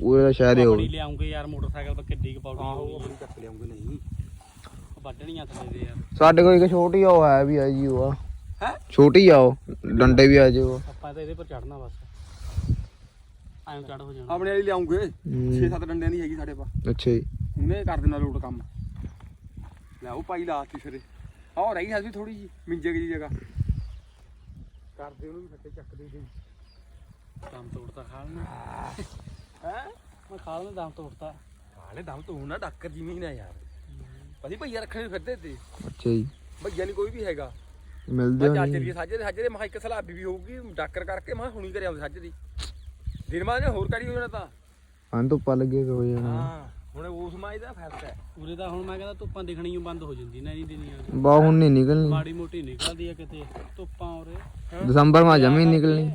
ਪੂਰੇ ਦਾ ਸ਼ਾਇਦ ਹੀ ਬੜੀ ਲਿਆਉਂਗੇ ਯਾਰ ਮੋਟਰਸਾਈਕਲ 'ਤੇ ਕਿੱਡੀ ਕੁ ਪੌੜੀ ਆਹੋ ਆਪਣੀ ਚੱਕ ਲਿਆਉਂਗੇ ਨਹੀਂ। ਵੱਢਣੀਆਂ ਥੱਲੇ ਦੇ ਯਾਰ। ਸਾਡੇ ਕੋਲ ਇੱਕ ਛੋਟੀ ਆ ਉਹ ਹੈ ਵੀ ਆ ਜੀ ਉਹ ਆ। ਹੈ? ਛੋਟੀ ਆ ਉਹ ਡੰਡੇ ਵੀ ਆ ਜੀ ਉਹ। ਆਪਾਂ ਤਾਂ ਇਹਦੇ ਪਰ ਚੜਨਾ ਬਸ। ਐਂ ਚੜ ਹੋ ਜਾਣਾ। ਆਪਣੇ ਵਾਲੀ ਲਿਆਉਂਗੇ। ਹੂੰ। 6-7 ਡੰਡਿਆਂ ਦੀ ਹੈਗੀ ਸਾਡੇ ਪਾ ਅੱਛਾ ਜੀ। ਉਹਨੇ ਕਰ ਦੇਣਾ ਲੋਟ ਕੰਮ। ਲੈ ਉਹ ਪਾਈ ਲਾਤੀ ਸਿਰੇ। ਆਹ ਰਹੀ ਹੈ ਵੀ ਥੋੜੀ ਜੀ ਮਿੰਜੇ ਦੀ ਜਗ੍ਹਾ। ਕਰਦੇ ਉਹਨੂੰ ਵੀ ਫੱਟੇ ਚੱਕਦੇ ਜੀ ਦਮ ਤੋੜਤਾ ਨੇ ਹੈ? ਮੈਂ ਖਾਲ ਨੇ ਦਮ ਤੋੜਤਾ। ਹਾਲੇ ਦਮ ਤੋਂ ਨਾ ਡਾਕਰ ਜਿਵੇਂ ਹੀ ਨਾ ਯਾਰ। ਅਸੀਂ ਭਈਆ ਰੱਖਣੇ ਫਿਰਦੇ ਤੇ ਅੱਛਾ ਜੀ। ਭਈਆ ਨਹੀਂ ਕੋਈ ਵੀ ਹੈਗਾ। ਮਿਲਦੇ ਮੈਂ ਹੋ ਚੱਲ ਨਹੀਂ ਚੱਲੀਏ ਸਾਜੇ ਦੇ ਸਾਜੇ ਦੇ ਮਹਾ ਇੱਕ ਸਲਾਬੀ ਵੀ ਹੋਊਗੀ ਡਾਕਰ ਕਰਕੇ ਮੈਂ ਹੁਣੀ ਕਰਿਆ ਸਾਜੇ ਦੀ। ਦਿਨ ਮਾਂ ਨੇ ਹੋਰ ਕੜੀ ਹੋ ਜਾਣਾ ਤਾਂ। ਹਾਂ ਧੁੱਪਾ ਲੱਗੇ ਹੋ ਜਾਣਾ। ਹਾਂ ਹੁਣ ਉਸ ਮਾਈ ਦਾ ਫਾਇਦਾ ਹੈ। ਉਰੇ ਤਾਂ ਹੁਣ ਮੈਂ ਕਹਿੰਦਾ ਧੁੱਪਾਂ ਦਿਖਣੀਆਂ ਬੰਦ ਹੋ ਜਾਂਦੀ ਨਾ ਨਹੀਂ ਦਿਨੀਆਂ। ਬਾ ਹੁਣ ਨਹੀਂ ਨਿਕਲਣੀ। ਮਾੜੀ ਮੋਟੀ ਨਿਕਲਦੀ ਆ ਕਿਤੇ ਧੁੱਪਾਂ ਉਰੇ। ਦਸੰਬਰ ਮਾ ਜਮੀ ਨਿਕਲਣੀ।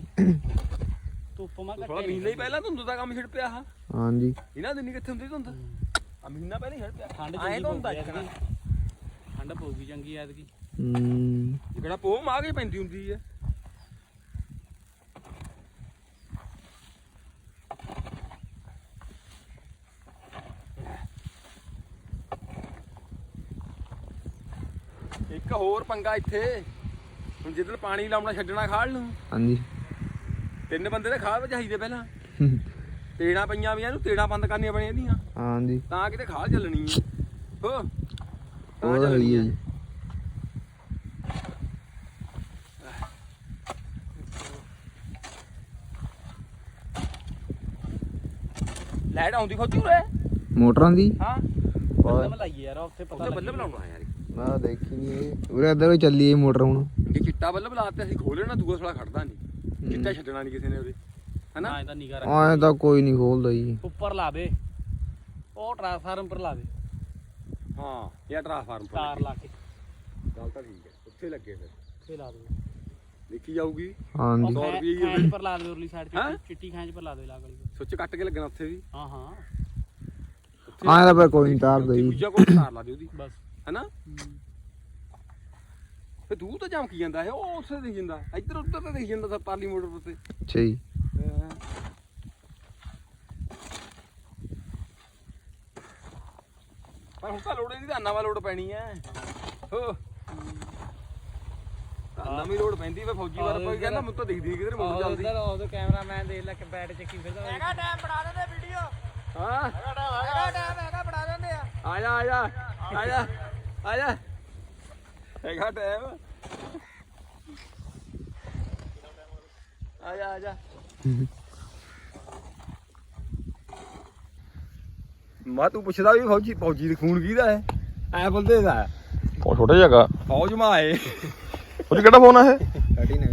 ਧੁੱਪ ਮਾ ਥੋੜਾ ਘੱਟੇ ਮਹੀਨਾ ਹੀ ਪਹਿਲਾਂ ਧੁੰਦ ਦਾ ਕੰਮ ਛਿੜ ਪਿਆ ਹਾਂ ਹਾਂਜੀ। ਇਹਨਾਂ ਦਿਨ ਕਿੱਥੇ ਹੁੰਦੀ ਧੁੰਦ? ਆ ਮਹੀਨਾ ਪਹਿਲਾਂ ਹੀ ਛਿੜ ਪਿਆ। ਠੰਡ ਐਂ ਚੰਗੀ ਧੁੰਦ ਆ ਪਊਗੀ ਇੱਕਣਾ। ਐਤਕੀ। ਠੰਡ ਪਊਗੀ ਚੰਗੀ ਐਤਕੀ। ਹੂੰ। ਜਿਹੜਾ ਪੋਹ ਮਾਂ ਕੇ ਪੈਂਦੀ ਹੁੰਦੀ ਹੈ ਇੱਕ ਹੋਰ ਪੰਗਾ ਇੱਥੇ। ਹੁਣ ਜਿੱਦਣ ਪਾਣੀ ਲਾਉਣਾ ਛੱਡਣਾ ਖਾਲ ਨੂੰ। ਹਾਂਜੀ। ਤਿੰਨ ਬੰਦੇ ਦੇ ਖਾਲ ਚਾਹੀਦੇ ਪਹਿਲਾਂ। ਤੇੜਾਂ ਪਈਆਂ ਵੀ ਇਹਨੂੰ ਤੇੜਾਂ ਬੰਦ ਕਰਨੀਆਂ ਬਣੀਆਂ ਇਹਦੀਆਂ। ਹਾਂਜੀ। ਤਾਂ ਕਿਤੇ ਖਾਲ ਚੱਲਣੀ ਹੈ ਹੋ। ਤਾਂ ਤਾਂ ਚੱਲਣੀ ਹੈ ਜੀ। ਲਾਈਟ ਆਉਂਦੀ ਖੋਚੂ ਰੇ ਮੋਟਰਾਂ ਦੀ? ਹਾਂ। ਬੱਲਬ ਲਾਈਏ ਯਾਰ ਉੱਥੇ ਪਤਾ ਉਹਦੇ ਬੱਲਬ ਲੱਗੇ। ਲਾਉਣਾ ਯਾਰ। ਮੈਂ ਦੇਖੀ ਨਹੀਂ ਉਰੇ ਇੱਧਰ ਚੱਲੀ ਮੋਟਰ ਹੁਣ। ਇਹ ਚਿੱਟਾ ਬੱਲਬ ਲਾਤੇ ਅਸੀਂ ਖੋਲੇ ਨਾ ਦੂਆ ਸਾਲਾ ਖੜਦਾ ਨਹੀਂ ਚਿੱਟਾ ਛੱਡਣਾ ਨਹੀਂ ਕਿਸੇ ਨੇ ਉਹਦੇ। ਹਨਾ? ਨਾ ਇਹਦਾ ਨਿਗਾ ਰੱਖ ਐਂ ਤਾਂ ਕੋਈ ਨਹੀਂ ਖੋਲਦਾ ਜੀ। ਉੱਪਰ ਲਾਵੇ ਉਹ ਟ੍ਰਾਂਸਫਾਰਮ ਪਰ ਲਾਵੇ ਹਾਂ ਇਹ ਟ੍ਰਾਂਸਫਾਰਮ ਪਰ ਤਾਰ ਲਾ ਕੇ। ਗੱਲ ਤਾਂ ਠੀਕ ਹੈ ਉੱਥੇ ਲੱਗੇ ਫਿਰ। ਫੇ ਲਾ ਦੇ। ਦੇਖੀ ਜਾਊਗੀ। ਹਾਂਜੀ। ਸੌ ਰੁਪਈਏ ਹੀ ਖਾਂਜ ਪਰ ਲਾ ਦੇ ਉਰਲੀ ਸਾਈਡ ਹੈਂ? ਚਿੱਟੀ ਚਿੱਟੀ ਖਾਂਜ ਪਰ ਲਾ ਦੇ ਲਾਗਲੀ ਸੁੱਚ ਕੱਟ ਕੇ ਲੱਗਣਾ ਉੱਥੇ ਵੀ। ਹਾਂ ਹਾਂ। ਐਂ ਤਾਂ ਪਰ ਕੋਈ ਨਹੀਂ ਤਾਰਦਾ ਉੱਥੇ ਜੀ। ਦੂਜਾ ਕੋਈ ਤਾਰ ਲਾ ਦੇ ਉਹਦੀ। ਬਸ। ਹੈਨਾ? ਫੇ ਦੂਰ ਤਾਂ ਚਮਕੀ ਜਾਂਦਾ ਹੈ ਉਹ ਉੱਥੇ ਦਿਖ ਜਾਂਦਾ ਇੱਧਰ ਉੱਧਰ ਤਾਂ ਦਿਖ ਜਾਂਦਾ ਸਭ ਪਾਲੀ ਮੋਟਰ ਉੱਤੇ। ਅੱਛਾ ਜੀ। ਪਰ ਹੁਣ ਤਾਂ ਲੋੜ ਨਹੀਂ ਤਾਂ ਨਵਾਂ ਲੋਡ ਪੈਣੀ ਐ ਹੋ। ਤਾਂ ਨਵੀਂ ਲੋਡ ਪੈਂਦੀ ਵੇ ਫੌਜੀ ਵਾਰ ਕੋਈ ਕਹਿੰਦਾ ਮੈਨੂੰ ਤਾਂ ਦਿਖਦੀ ਕਿਧਰ ਮੋਟਰ ਚੱਲਦੀ। ਉਧਰ ਉਹਦੇ ਕੈਮਰਾਮੈਨ ਦੇਖ ਲੈ ਕਿ ਬੈਠ ਚੱਕੀ ਫਿਰਦਾ ਹੈਗਾ ਟਾਈਮ ਬਣਾ ਦਿੰਦੇ ਵੀਡੀਓ ਹਾਂ। ਹੈਗਾ ਟਾਈਮ ਹੈਗਾ ਬਣਾ ਦਿੰਦੇ ਆ। ਆ ਜਾ ਆ ਜਾ ਆ ਜਾ ਆ ਜਾ। ਹੈਗਾ ਟਾਈਮ ਆ ਜਾ ਆ ਜਾ। ਮਾ ਤੂੰ ਪੁੱਛਦਾ ਵੀ ਫੌਜੀ ਫੌਜੀ ਦੇ ਖੂਨ ਕਿਹਦਾ ਹੈ? ਐ ਬੋਲਦੇ ਦਾ ਉਹ ਛੋਟਾ ਜਗਾ ਫੌਜ ਮਾਏ ਉਹ ਕਿਹੜਾ ਫੋਨ ਆ ਇਹ? ਸਾਡੀ ਨਾ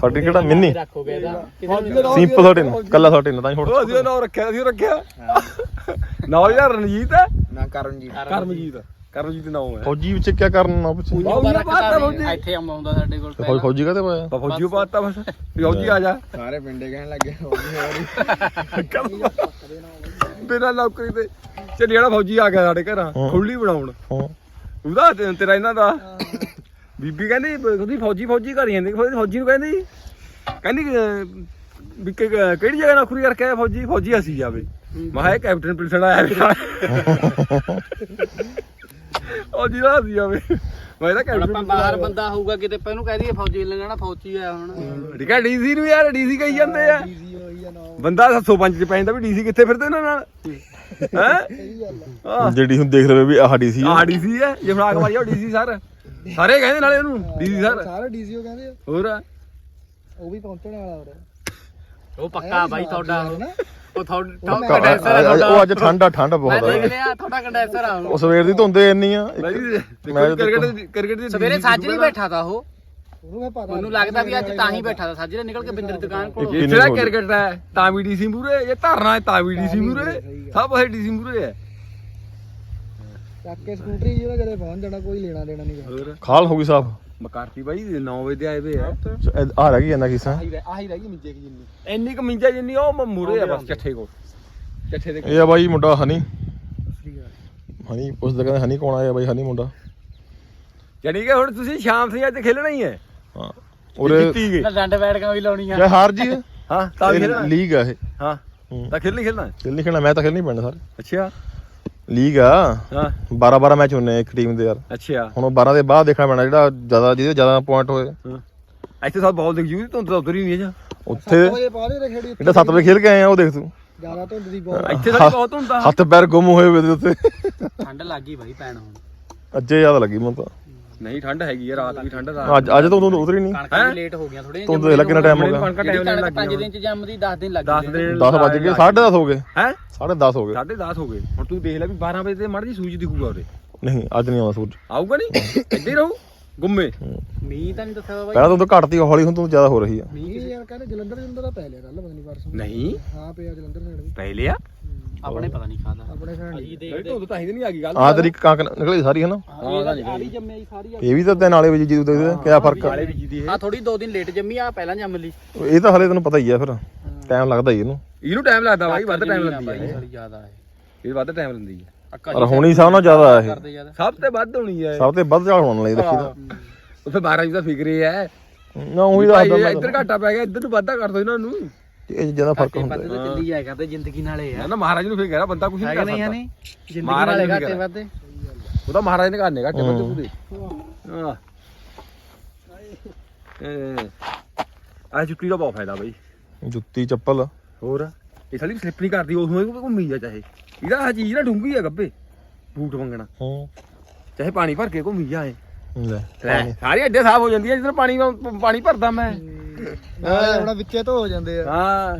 ਸਾਡੀ ਕਿਹੜਾ? ਮਿੰਨੀ। ਰੱਖੋਗੇ ਇਹਦਾ। ਸਿੰਪਲ 13 ਕੱਲਾ 13 ਤਾਂ ਹੀ ਉਹ ਛੋਟਾ ਅਸੀਂ ਨਾਮ ਰੱਖਿਆ ਅਸੀਂ ਰੱਖਿਆ। ਨਾਮ ਯਾਰ ਰਣਜੀਤ ਹੈ? ਨਾ ਕਰਨ ਜੀ ਕਰਮਜੀਤ। ਕਰਮਜੀਤ ਨਾਮ ਹੈ। ਫੌਜੀ ਵਿੱਚ ਕੀ ਕਰਨਾ ਪਿੱਛੇ? ਬਾਬੂ ਜੀ ਬਾਤ ਫੌਜੀ। ਇੱਥੇ ਆਉਂਦਾ ਸਾਡੇ ਕੋਲ ਫੌ- ਫੌਜੀ ਕਾਤੇ ਪਾਇਆ ਫੌਜੀ ਬਾਤ ਬਸ। ਫੌਜੀ ਆ ਜਾ। ਸਾਰੇ ਪਿੰਡੇ ਕਹਿਣ ਲੱਗੇ ਬਿਨਾਂ ਨੌਕਰੀ ਤੇ ਚੱਲ ਜਿਹੜਾ ਫੌਜੀ ਆ ਗਿਆ ਸਾਡੇ ਘਰਾਂ ਹਾਂ। ਖੁੱਲੀ ਬਣਾਉਣ। ਹਾਂ। ਉਹਦਾ ਤੇ- ਤੇਰਾ ਇਹਨਾਂ ਦਾ। ਬੀਬੀ ਕਹਿੰਦੀ ਉਹਦੀ ਫੌਜੀ ਫੌਜੀ ਕਰੀ ਜਾਂਦੀ। ਫੌਜੀ ਨੂੰ ਕਹਿੰਦੀ ਕਹਿੰਦੀ ਵੀ ਕਿਹੜੀ ਜਗ੍ਹਾ ਨੌਕਰੀ ਕਰਕੇ ਆਇਆ ਫੌਜੀ? ਫੌਜੀ ਅਸੀਂ ਜਾਵੇ। ਮੈਂ ਕਿਹਾ ਕੈਪਟਨ ਪਿਲਸਣ ਆਇਆ। ਵੀ ਉਹ ਜਿਹੜਾ ਅਸੀਂ ਜਾਵੇ। ਮੈਂ ਤਾਂ ਹੁਣ ਆਪਾਂ ਬਾਹਰ ਬੰਦਾ ਹੋਊਗਾ ਕਿਤੇ ਆਪਾਂ ਇਹਨੂੰ ਕਹਿ ਦਈਏ ਫੌਜੀ ਲੈ ਲੈਣਾ ਫੌਜੀ ਆ ਹੁਣ। ਠੀਕ ਹੈ ਡੀਸੀ ਨੂੰ ਯਾਰ ਡੀਸੀ ਕਹੀ ਜਾਂਦੇ ਆ। ਬੰਦਾ 705 ਚ ਪੈਂਦਾ ਵੀ ਡੀਸੀ ਕਿੱਥੇ ਫਿਰਦੇ ਉਹਨਾਂ ਨਾਲ। ਹੈ? ਜਿਹੜੀ ਹੁਣ ਦੇਖ ਲਵੇ ਵੀ ਆਹ ਡੀਸੀ ਆ। ਡੀਸੀ ਹੈ ਜੇ ਫਰਾਕ ਮਾਰੀ ਉਹ ਡੀਸੀ ਸਰ। ਸਾਰੇ ਕਹਿੰਦੇ ਨਾਲੇ ਉਹਨੂੰ ਡੀਸੀ ਸਰ। ਸਾਰੇ ਡੀਸੀਓ ਕਹਿੰਦੇ ਆ। ਹੋਰ? ਉਹ ਵੀ ਪਹੁੰਚਣ ਵਾਲਾ ਹੋਰ। ਉਹ ਪੱਕਾ ਬਾਈ ਤੁਹਾਡਾ ਉਹ ਤੁਹਾਡਾ ਕੰਡੈਂਸਰ ਆ ਅੱਜ- ਤੁਹਾਡਾ। ਉਹ ਅੱਜ ਠੰਡਾ ਠੰਡ ਮੈਂ ਬਹੁਤ ਦੇਖ ਆ ਲਿਆ ਤੁਹਾਡਾ ਕੰਡੈਂਸਰ ਆ। ਉਹ। ਉਹ ਸਵੇਰ ਦੀ ਧੁੰਦੇ ਇੰਨੀ ਆ। ਬਾਈ ਮੈਂ ਮੈਂ ਤਾਂ ਕ੍ਰਿਕਟ ਦੀ ਕ੍ਰਿਕਟ ਦੀ ਸਵੇਰੇ ਸਾਜਰੀ ਬੈਠਾ ਤਾ ਉਹ। ਉਹਨੂੰ ਮੈਂ ਪਤਾ ਮੈਨੂੰ ਲੱਗਦਾ ਵੀ ਅੱਜ ਤਾਂ ਹੀ ਬੈਠਾ ਤਾ। ਸਾਜਰੇ ਨਿਕਲ ਕੇ ਬਿੰਦਰ ਦੀ ਦੁਕਾਨ ਕੋਲ ਇਹ- ਜਿਹੜਾ ਕ੍ਰਿਕਟ ਹੈ? ਤਾਂ ਵੀ ਡੀਸੀ ਮੂਰੇ ਇਹ ਧਰਨਾ ਹੈ ਤਾਂ ਵੀ ਡੀਸੀ ਮੂਰੇ ਸਭ ਹੈ ਡੀਸੀ ਮੂਰੇ ਹੈ। ਚੱਕ ਕੇ ਸਕੂਟਰੀ ਜਿਹੜਾ ਕਦੇ ਪਹੁੰਚ ਜਾਣਾ ਕੋਈ ਲੈਣਾ ਦੇਣਾ ਨਹੀਂ ਗਾ। ਹੋਰ? ਖਾਲ ਹੋ ਗਈ ਸਾਫ਼। ਮਕਾਰਤੀ ਬਾਈ 9 ਵਜੇ ਦੇ ਆਏ ਵੇ ਆ। ਆ ਰਹਿ ਗਈ ਇਹਨਾਂ ਕਿਸਾ ਆਹੀ ਰਹਿ ਗਈ ਮਿੰਜੇ ਕੀ ਜਿੰਨੀ। ਇੰਨੀ ਕ ਮਿੰਜਾ ਜਿੰਨੀ ਉਹ ਮੂਰੇ ਆ ਬਸ ਚੱਠੇ ਕੋ ਚੱਠੇ ਦੇ ਇਹ ਆ ਬਾਈ ਮੁੰਡਾ ਹਨੀ। ਹਨੀ ਪੁੱਛਦਾ ਕਹਿੰਦਾ ਹਨੀ ਕੌਣ ਆਇਆ ਬਾਈ ਹਨੀ ਮੁੰਡਾ। ਜਾਨੀ ਕਿ ਹੁਣ ਤੁਸੀਂ ਸ਼ਾਮ ਸਿੰਘ ਅੱਜ ਖੇਲਣਾ ਹੀ ਹੈ। ਹਾਂ ਉਰੇ ਜਿੱਤੀ ਗਏ। ਨਾ ਡੰਡ ਬੈਠਕਾਂ ਵੀ ਲਾਉਣੀਆਂ। ਜੇ ਹਾਰ ਜੀ। ਹੈ ਤਾਂ ਖੇਲਣਾ। ਲੀਗ ਆ ਇਹ। ਹਾਂ। ਤਾਂ ਖੇਲਣੀ ਖੇਲਣਾ। ਖੇਲ ਨਹੀਂ ਖੇਲਣਾ ਮੈਂ ਤਾਂ ਖੇਲ ਨਹੀਂ ਪੈਣਾ ਸਾਰੇ। ਅੱਛਾ। ਲੀਗ ਆ। ਹਾਂ। 12 12 ਮੈਚ ਹੁੰਨੇ ਆ ਇੱਕ ਟੀਮ ਦੇ ਯਾਰ। ਅੱਛਾ। ਹੁਣ ਉਹ 12 ਦੇ ਬਾਅਦ ਦੇਖਣਾ ਪੈਣਾ ਜਿਹੜਾ ਜ਼ਿਆਦਾ ਜਿਹਦੇ ਜ਼ਿਆਦਾ ਪੁਆਇੰਟ ਹੋਏ। ਹਾਂ। ਇੱਥੇ ਸਭ ਬਾਲ ਦਿਖ ਜੂ ਤੂੰ ਤਾਂ ਉਧਰ ਹੀ ਨਹੀਂ ਹੈ ਉੱਥੇ ਜਿਹੜਾ 7 ਵਜੇ ਖੇਲ ਕੇ ਆਏ ਆ ਉਹ ਦੇਖ ਤੂੰ। ਜ਼ਿਆਦਾ ਧੁੰਦ ਦੀ ਬਹੁਤ ਇੱਥੇ ਤਾਂ ਬਹੁਤ ਹੁੰਦਾ ਹੱਥ ਪੈਰ ਗੁੰਮ ਹੋਏ ਵੇ ਉੱਤੇ। ਠੰਡ ਲੱਗ ਗਈ ਬਾਈ ਪੈਣ ਹੁਣ। ਅੱਜੇ ਜ਼ਿਆਦਾ ਲੱਗੀ ਮੈਨੂੰ ਤਾਂ। ਨਹੀਂ ਠੰਡ ਹੈਗੀ ਹੈ ਰਾਤ ਵੀ ਠੰਡ ਰਾਤ ਅੱਜ ਅੱਜ ਤਾਂ ਉਦੋਂ ਉਤਰੀ ਨਹੀਂ। ਕਣਕਾਂ ਵੀ ਲੇਟ ਹੋ ਗਈਆਂ ਥੋੜੀਆਂ ਤੂੰ ਦੇਖ ਲੈ ਕਿੰਨਾ ਟਾਈਮ ਹੋ ਗਿਆ। ਕਣਕਾਂ ਟਾਈਮ ਲੈਣ ਲੱਗ 5 ਦਿਨ ਚ ਜੰਮਦੀ 10 ਦਿਨ ਲੱਗ 10 ਦਿਨ 10 ਵੱਜ ਗਏ 10:30 ਹੋ ਗਏ। ਹੈ? 10:30 ਹੋ ਗਏ। 10:30 ਹੋ ਗਏ। ਹੁਣ ਤੂੰ ਦੇਖ ਲੈ ਵੀ 12 ਵਜੇ ਤੇ ਮੜ ਜੀ ਸੂਰਜ ਦਿਖੂਗਾ ਉਹਦੇ। ਨਹੀਂ ਅੱਜ ਨਹੀਂ ਆਉਂਦਾ ਸੂਰਜ। ਆਊਗਾ ਨਹੀਂ? ਹੀ ਰਹੂ? ਗੁੰਮੇ। ਮੀਂਹ ਤਾਂ ਨਹੀਂ ਦੱਸਿਆ ਬਾਈ ਪਹਿਲਾਂ ਤਾਂ ਉਦੋਂ ਘਟਤੀ ਹੌਲੀ ਹੁਣ ਤੋਂ ਜ਼ਿਆਦਾ ਹੋ ਰਹੀ ਆ। ਨਹੀਂ ਯਾਰ ਕਹਿੰਦੇ ਜਲੰਧਰ ਜਲੰਧਰ ਦਾ ਪੈ ਲਿਆ ਕੱਲ ਪਤਾ ਨਹੀਂ ਪਰਸੋਂ ਨਹੀਂ। ਹਾਂ ਪਿਆ ਜਲੰਧਰ ਸਾਈਡ ਵੀ। ਪੈ ਲਿਆ? ਆਪਣੇ ਪਤਾ ਨਹੀਂ ਖਾਦਾ। ਆਪਣੇ ਸਾਈਡ ਅਜੀ ਨਹੀਂ ਦੇਖਦੇ ਤੂੰ ਤਾਂ ਹੀ ਨਹੀਂ ਆ ਗਈ ਗੱਲ ਆਹ ਤੇਰੀ ਕਾਂਕ ਨਿਕਲੀ ਸਾਰੀ ਹੈ ਨਾ ਆ ਵੀ ਜੰਮਿਆ ਜੀ ਸਾਰੀ ਇਹ ਵੀ ਤਾਂ ਤੇ ਨਾਲੇ ਵਿੱਚ ਜੀ ਦੇਖਦੇ ਕਿਆ ਫ਼ਰਕ ਆ। ਕਾਲੇ ਵਿੱਚ ਦੀ ਆ। ਥੋੜੀ 2 ਦਿਨ ਲੇਟ ਜੰਮੀ ਆ ਪਹਿਲਾਂ ਜੰਮ ਲਈ। ਇਹ ਤਾਂ ਹਲੇ ਤੈਨੂੰ ਪਤਾ ਹੀ ਆ ਫਿਰ ਟਾਈਮ ਲੱਗਦਾ ਹੀ ਇਹਨੂੰ। ਇਹਨੂੰ ਟਾਈਮ ਲੱਗਦਾ ਬਾਈ ਵੱਧ ਟਾਈਮ ਹੈ ਜ਼ਿਆਦਾ ਹੈ ਇਹ। ਵੱਧ ਟਾਈਮ ਲੈਂਦੀ ਹੈ ਅੱਕਾ ਪਰ ਹੋਣੀ ਸਭ ਨਾਲੋਂ ਜ਼ਿਆਦਾ ਆ ਇਹ। ਕਰਦੇ ਜ਼ਿਆਦਾ। ਸਭ ਤੇ ਵੱਧ ਹੋਣੀ ਹੈ ਸਭ ਤੇ ਵੱਧ ਝਾੜ ਹੋਣ ਦੇਖੀ ਤਾਂ। ਉਹ ਫਿਰ 12 ਜੀ ਦਾ ਫਿਕਰ ਇਹ ਹੈ। ਨਾ ਉਹੀ ਭਾਈ ਦੱਸਦਾ ਇੱਧਰ ਘਾਟਾ ਪੈ ਗਿਆ ਇੱਧਰ ਨੂੰ ਵਾਧਾ ਕਰ ਦੋ ਇਹਨਾਂ ਨੂੰ। ਇਹ ਚੀਜ਼ਾਂ ਦਾ ਫ਼ਰਕ ਹੁੰਦਾ ਵੱਧ ਤਾਂ ਚੱਲੀ ਜਾਇਆ ਕਰਦੇ ਜ਼ਿੰਦਗੀ ਨਾਲ ਇਹ ਨਾ ਆ ਨਾ ਮਹਾਰਾਜ ਨੂੰ ਫਿਰ ਕਹਿ ਰਿਹਾ ਬੰਦਾ ਕੁਝ ਨਹੀਂ ਹੈਗਾ ਕਰ ਨਹੀਂ ਹੈ ਸਕਦਾ ਨਹੀਂ ਜ਼ਿੰਦਗੀ ਮਹਾਰਾਜ ਨਾਲ ਨੇ ਘਾਟੇ ਕਿਹਾ। ਵਾਦੇ ਉਹ ਤਾਂ ਮਹਾਰਾਜ ਨੇ ਕਰਨੇ ਘਾਟੇ ਵੱਧ। ਪੂਰੇ। ਹਾਂ। ਆ ਚੁੱਕੀ ਦਾ ਬਹੁਤ ਫਾਇਦਾ ਬਈ। ਜੁੱਤੀ ਚੱਪਲ। ਹੋਰ ਇਹ ਸਾਲੀ ਸਲਿੱਪ ਨਹੀਂ ਕਰਦੀ ਉਸ ਨੂੰ ਘੁੰਮੀ ਜਾ ਚਾਹੇ। ਇਹਦਾ ਆ ਚੀਜ਼ ਨਾ ਡੂੰਗੀ ਆ ਗੱਬੇ। ਬੂਟ ਮੰਗਣਾ। ਹੂੰ। ਚਾਹੇ ਪਾਣੀ ਭਰ ਕੇ ਘੁੰਮੀ ਜਾਏ। ਲੈ। ਲੈ ਸਾਰੀ ਅੱਡੇ ਸਾਫ਼ ਹੋ ਜਾਂਦੀ ਹੈ ਜਿੱਧਰ ਪਾਣੀ ਪਾਣੀ ਭਰਦਾ ਮੈਂ। ਆਪਣਾ ਵਿੱਚੇ ਤੋਂ ਹੋ ਜਾਂਦੇ ਆ। ਹਾਂ।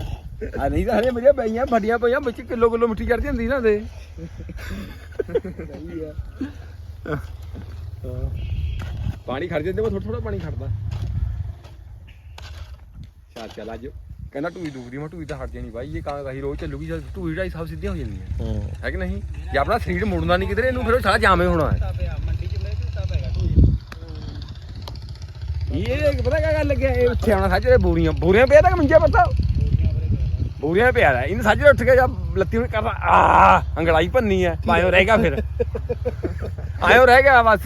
ਆ ਨਹੀਂ ਤਾਂ ਹਲੇ ਮੇਰੀਆਂ ਪਈਆਂ ਵੱਡੀਆਂ ਪਈਆਂ ਵਿੱਚ ਕਿਲੋ ਕਿਲੋ ਮਿੱਟੀ ਚੜ ਜਾਂਦੀ ਨਾ ਦੇ ਸਹੀ ਆ। ਪਾਣੀ ਖੜ ਜਾਂਦੇ ਮੈਂ ਥੋੜਾ ਥੋੜਾ ਪਾਣੀ ਖੜਦਾ ਚੱਲ ਚੱਲ ਅੱਜ ਕਹਿੰਦਾ ਟੂਈ ਡੁੱਬਦੀ ਮੈਂ ਟੂਈ ਤਾਂ ਹਟ ਜਾਣੀ ਬਾਈ ਇਹ ਕਾਂ ਕਹੀ ਰੋਜ਼ ਚੱਲੂਗੀ ਜਦ ਟੂਈ ਢਾਈ ਸਭ ਸਿੱਧੀਆਂ ਹੋ ਜਾਂਦੀਆਂ ਹੂੰ। ਹੈ ਕਿ ਨਹੀਂ? ਜੇ ਆਪਣਾ ਸਰੀਰ ਮੁੜਨਾ ਨਹੀਂ ਕਿਧਰੇ ਇਹਨੂੰ ਫਿਰ ਉਹ ਸਾਰਾ ਜਾਮੇ ਹੋਣਾ ਹੈ। ਮੰਡੀ ਚ ਮੇਰੇ ਝੂਟਾ ਪੈਗਾ ਇਹ ਪਤਾ ਕਿਆ ਗੱਲ ਲੱਗਿਆ ਇਹ ਉੱਥੇ ਆਉਣਾ ਸਾਜਰੇ ਬੋਰੀਆਂ ਬੋਰੀਆਂ ਪਿਆ ਤਾਂ ਕਿ ਮੰਜਿਆ ਪਤਾ ਬੋਰੀਆਂ ਪਿਆ ਦਾ ਇਹਨੇ ਸਾਜਰੇ ਉੱਠ ਕੇ ਜਦ ਲੱਤੀ ਨੂੰ ਕਰਦਾ ਆ ਅੰਗੜਾਈ ਭੰਨੀ ਹੈ। ਪਾਇਓ ਰਹਿ ਗਿਆ ਫਿਰ। ਆਇਓ ਰਹਿ ਗਿਆ ਬਸ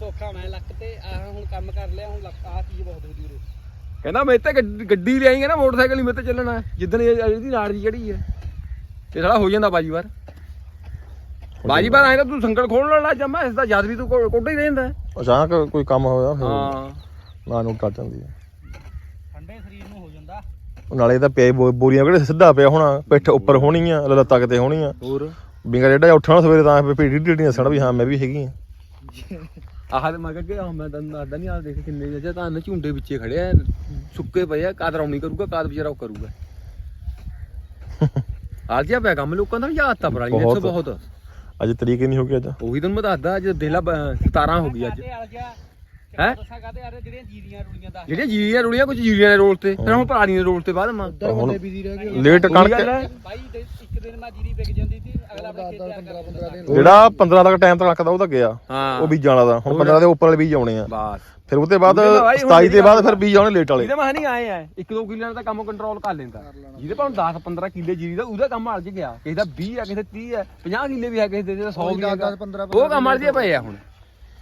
ਧੋਖਾ ਮੈਂ ਲੱਕ ਤੇ ਆਹ ਹੁਣ ਕੰਮ ਕਰ ਲਿਆ ਹੁਣ ਲੱਕ ਆਹ ਚੀਜ਼ ਬਹੁਤ ਵਧੀਆ ਉਰੇ ਕਹਿੰਦਾ ਮੈਂ ਤੇ ਗੱਡ- ਲਿਆਏਂਗੇ ਨਾ ਮੋਟਰਸਾਈਕਲ ਹੀ ਮੇਰੇ ਤੇ ਚੱਲਣਾ। ਜਿੱਦਣ ਇਹ ਇਹਦੀ ਨਾੜ ਦੀ ਚੜੀ ਹੈ ਤੇ ਸਾਲਾ ਹੋ ਜਾਂਦਾ ਬਾਜੀ ਵਾਰ ਬਾਜੀ ਵਾਰ ਆਏ ਤਾਂ ਤੂੰ ਸੰਗਲ ਖੋਲਣ ਲੱਗ ਜੰਮਾ ਇਸ ਦਾ ਜਦ ਵੀ ਤੂੰ ਕੋ- ਕੋਟਾ ਹੀ ਰਹਿੰਦਾ। ਹੈ। ਅਚਾਨਕ ਕੋਈ ਕੰਮ ਹੋਇਆ ਫਿਰ ਹਾਂ। ਨਾ ਨੂੰ ਕੱਟ ਜਾਂਦੀ ਹੈ ਠੰਡੇ ਸਰੀਰ ਨੂੰ ਹੋ ਜਾਂਦਾ। ਉਹ ਨਾਲੇ ਤਾਂ ਪਿਆ ਬੋ- ਬੋਰੀਆਂ ਕਿਹੜੇ ਸਿੱਧਾ ਪਿਆ ਹੋਣਾ ਪਿੱਠ ਉੱਪਰ ਹੋਣੀ ਆ ਲੱਤਾਂ ਕਿਤੇ ਹੋਣੀਆਂ ਹੋਰ। ਬਿੰਗਾ ਜਿਹੜਾ ਉੱਠਣਾ ਸਵੇਰੇ ਤਾਂ ਪੀੜੀ ਢੀੜੀ ਦੱਸਣਾ ਵੀ ਹਾਂ ਮੈਂ ਵੀ ਹੈਗੀ ਆ। ਆਹ ਤੇ ਮੈਂ ਕਿਹਾ ਆ ਮੈਂ ਤੈਨੂੰ ਦੱਸਦਾ ਨਹੀਂ ਆ ਦੇਖ ਕਿੰਨੇ ਜੱਜਾ ਤਾਂ ਝੁੰਡੇ ਵਿੱਚੇ ਖੜਿਆ ਹੈ। ਸੁੱਕੇ ਪਏ ਆ ਕਾਦ ਰੌਣੀ ਕਰੂਗਾ ਕਾਦ ਵਿਚਾਰਾ ਉਹ ਕਰੂਗਾ। ਆ ਜਿਆ ਪਿਆ ਕੰਮ ਲੋਕਾਂ ਦਾ ਯਾਦ ਤਾਂ ਬਰਾਲੀ ਨੇ ਬਹੁਤ। ਇੱਥੇ ਬਹੁਤ। ਅੱਜ ਤਰੀਕ ਨਹੀਂ ਹੋ ਗਈ ਅੱਜ? ਉਹੀ ਤੈਨੂੰ ਮੈਂ ਦੱਸਦਾ ਅੱਜ ਦੇਲਾ 17 ਹੋ ਗਈ ਅੱਜ। ਹੈ? ਦੱਸਾਂ ਜਿਹੜੀਆਂ ਜੀਰੀਆਂ ਰੁੜੀਆਂ ਦਾ ਜਿਹੜੀਆਂ ਜੀਰੀਆਂ ਰੁੜੀਆਂ ਕੁਝ ਜੀਰੀਆਂ ਦੇ ਰੋਲ ਤੇ ਫਿਰ ਹੁਣ ਪਰਾਲੀਆਂ ਦੇ ਰੋਲ ਤੇ ਬਾਅਦ ਮਾਂ ਉਧਰ ਬੰਦੇ ਬਿਜ਼ੀ ਰਹਿ ਗਏ ਲੇਟ ਕਣਕ ਬਾਈ ਇੱਕ ਦਿਨ ਮੈਂ ਜੀਰੀ ਵਿਕ ਜਾਂਦੀ ਸੀ ਅਗਲਾ ਆਪਣੇ ਖੇਤ 10 15 15 ਦਿਨ ਜਿਹੜਾ 15 ਤੱਕ ਟਾਈਮ ਤੱਕ ਦਾ ਉਹ ਤਾਂ ਗਿਆ। ਉਹ ਬੀਜਾਂ ਵਾਲਾ ਦਾ ਹੁਣ 15 ਦੇ ਉੱਪਰ ਵਾਲੇ ਬੀਜ ਆਉਣੇ ਆ। ਬਸ। ਫਿਰ ਉਹਦੇ ਬਾਅਦ ਉਹਦੇ ਬਾਅਦ ਹੁਣ 27 ਦੇ ਬਾਅਦ ਫਿਰ ਬੀਜ ਆਉਣੇ ਲੇਟ ਵਾਲੇ। ਇਹਦੇ ਮਾ ਨਹੀਂ ਆਏ ਆ ਇੱਕ ਦੋ ਕਿੱਲਿਆਂ ਦਾ ਕੰਮ ਕੰਟਰੋਲ ਕਰ ਲੈਂਦਾ। ਜਿਹਦੇ ਭਾਵੇਂ 10 15 ਕਿੱਲੇ ਜੀਰੀ ਦਾ ਉਹਦਾ ਕੰਮ ਅੜ ਗਿਆ। ਕਿਸੇ ਦਾ 20 ਆ ਕਿਸੇ 30 ਆ 50 ਕਿੱਲੇ ਵੀ ਆ ਕਿਸੇ ਦੇ 100 ਵੀ ਹੈਗਾ। 10 15 ਉਹ ਕੰਮ ਅੜ ਜੇ ਪਏ ਆ ਹੁਣ।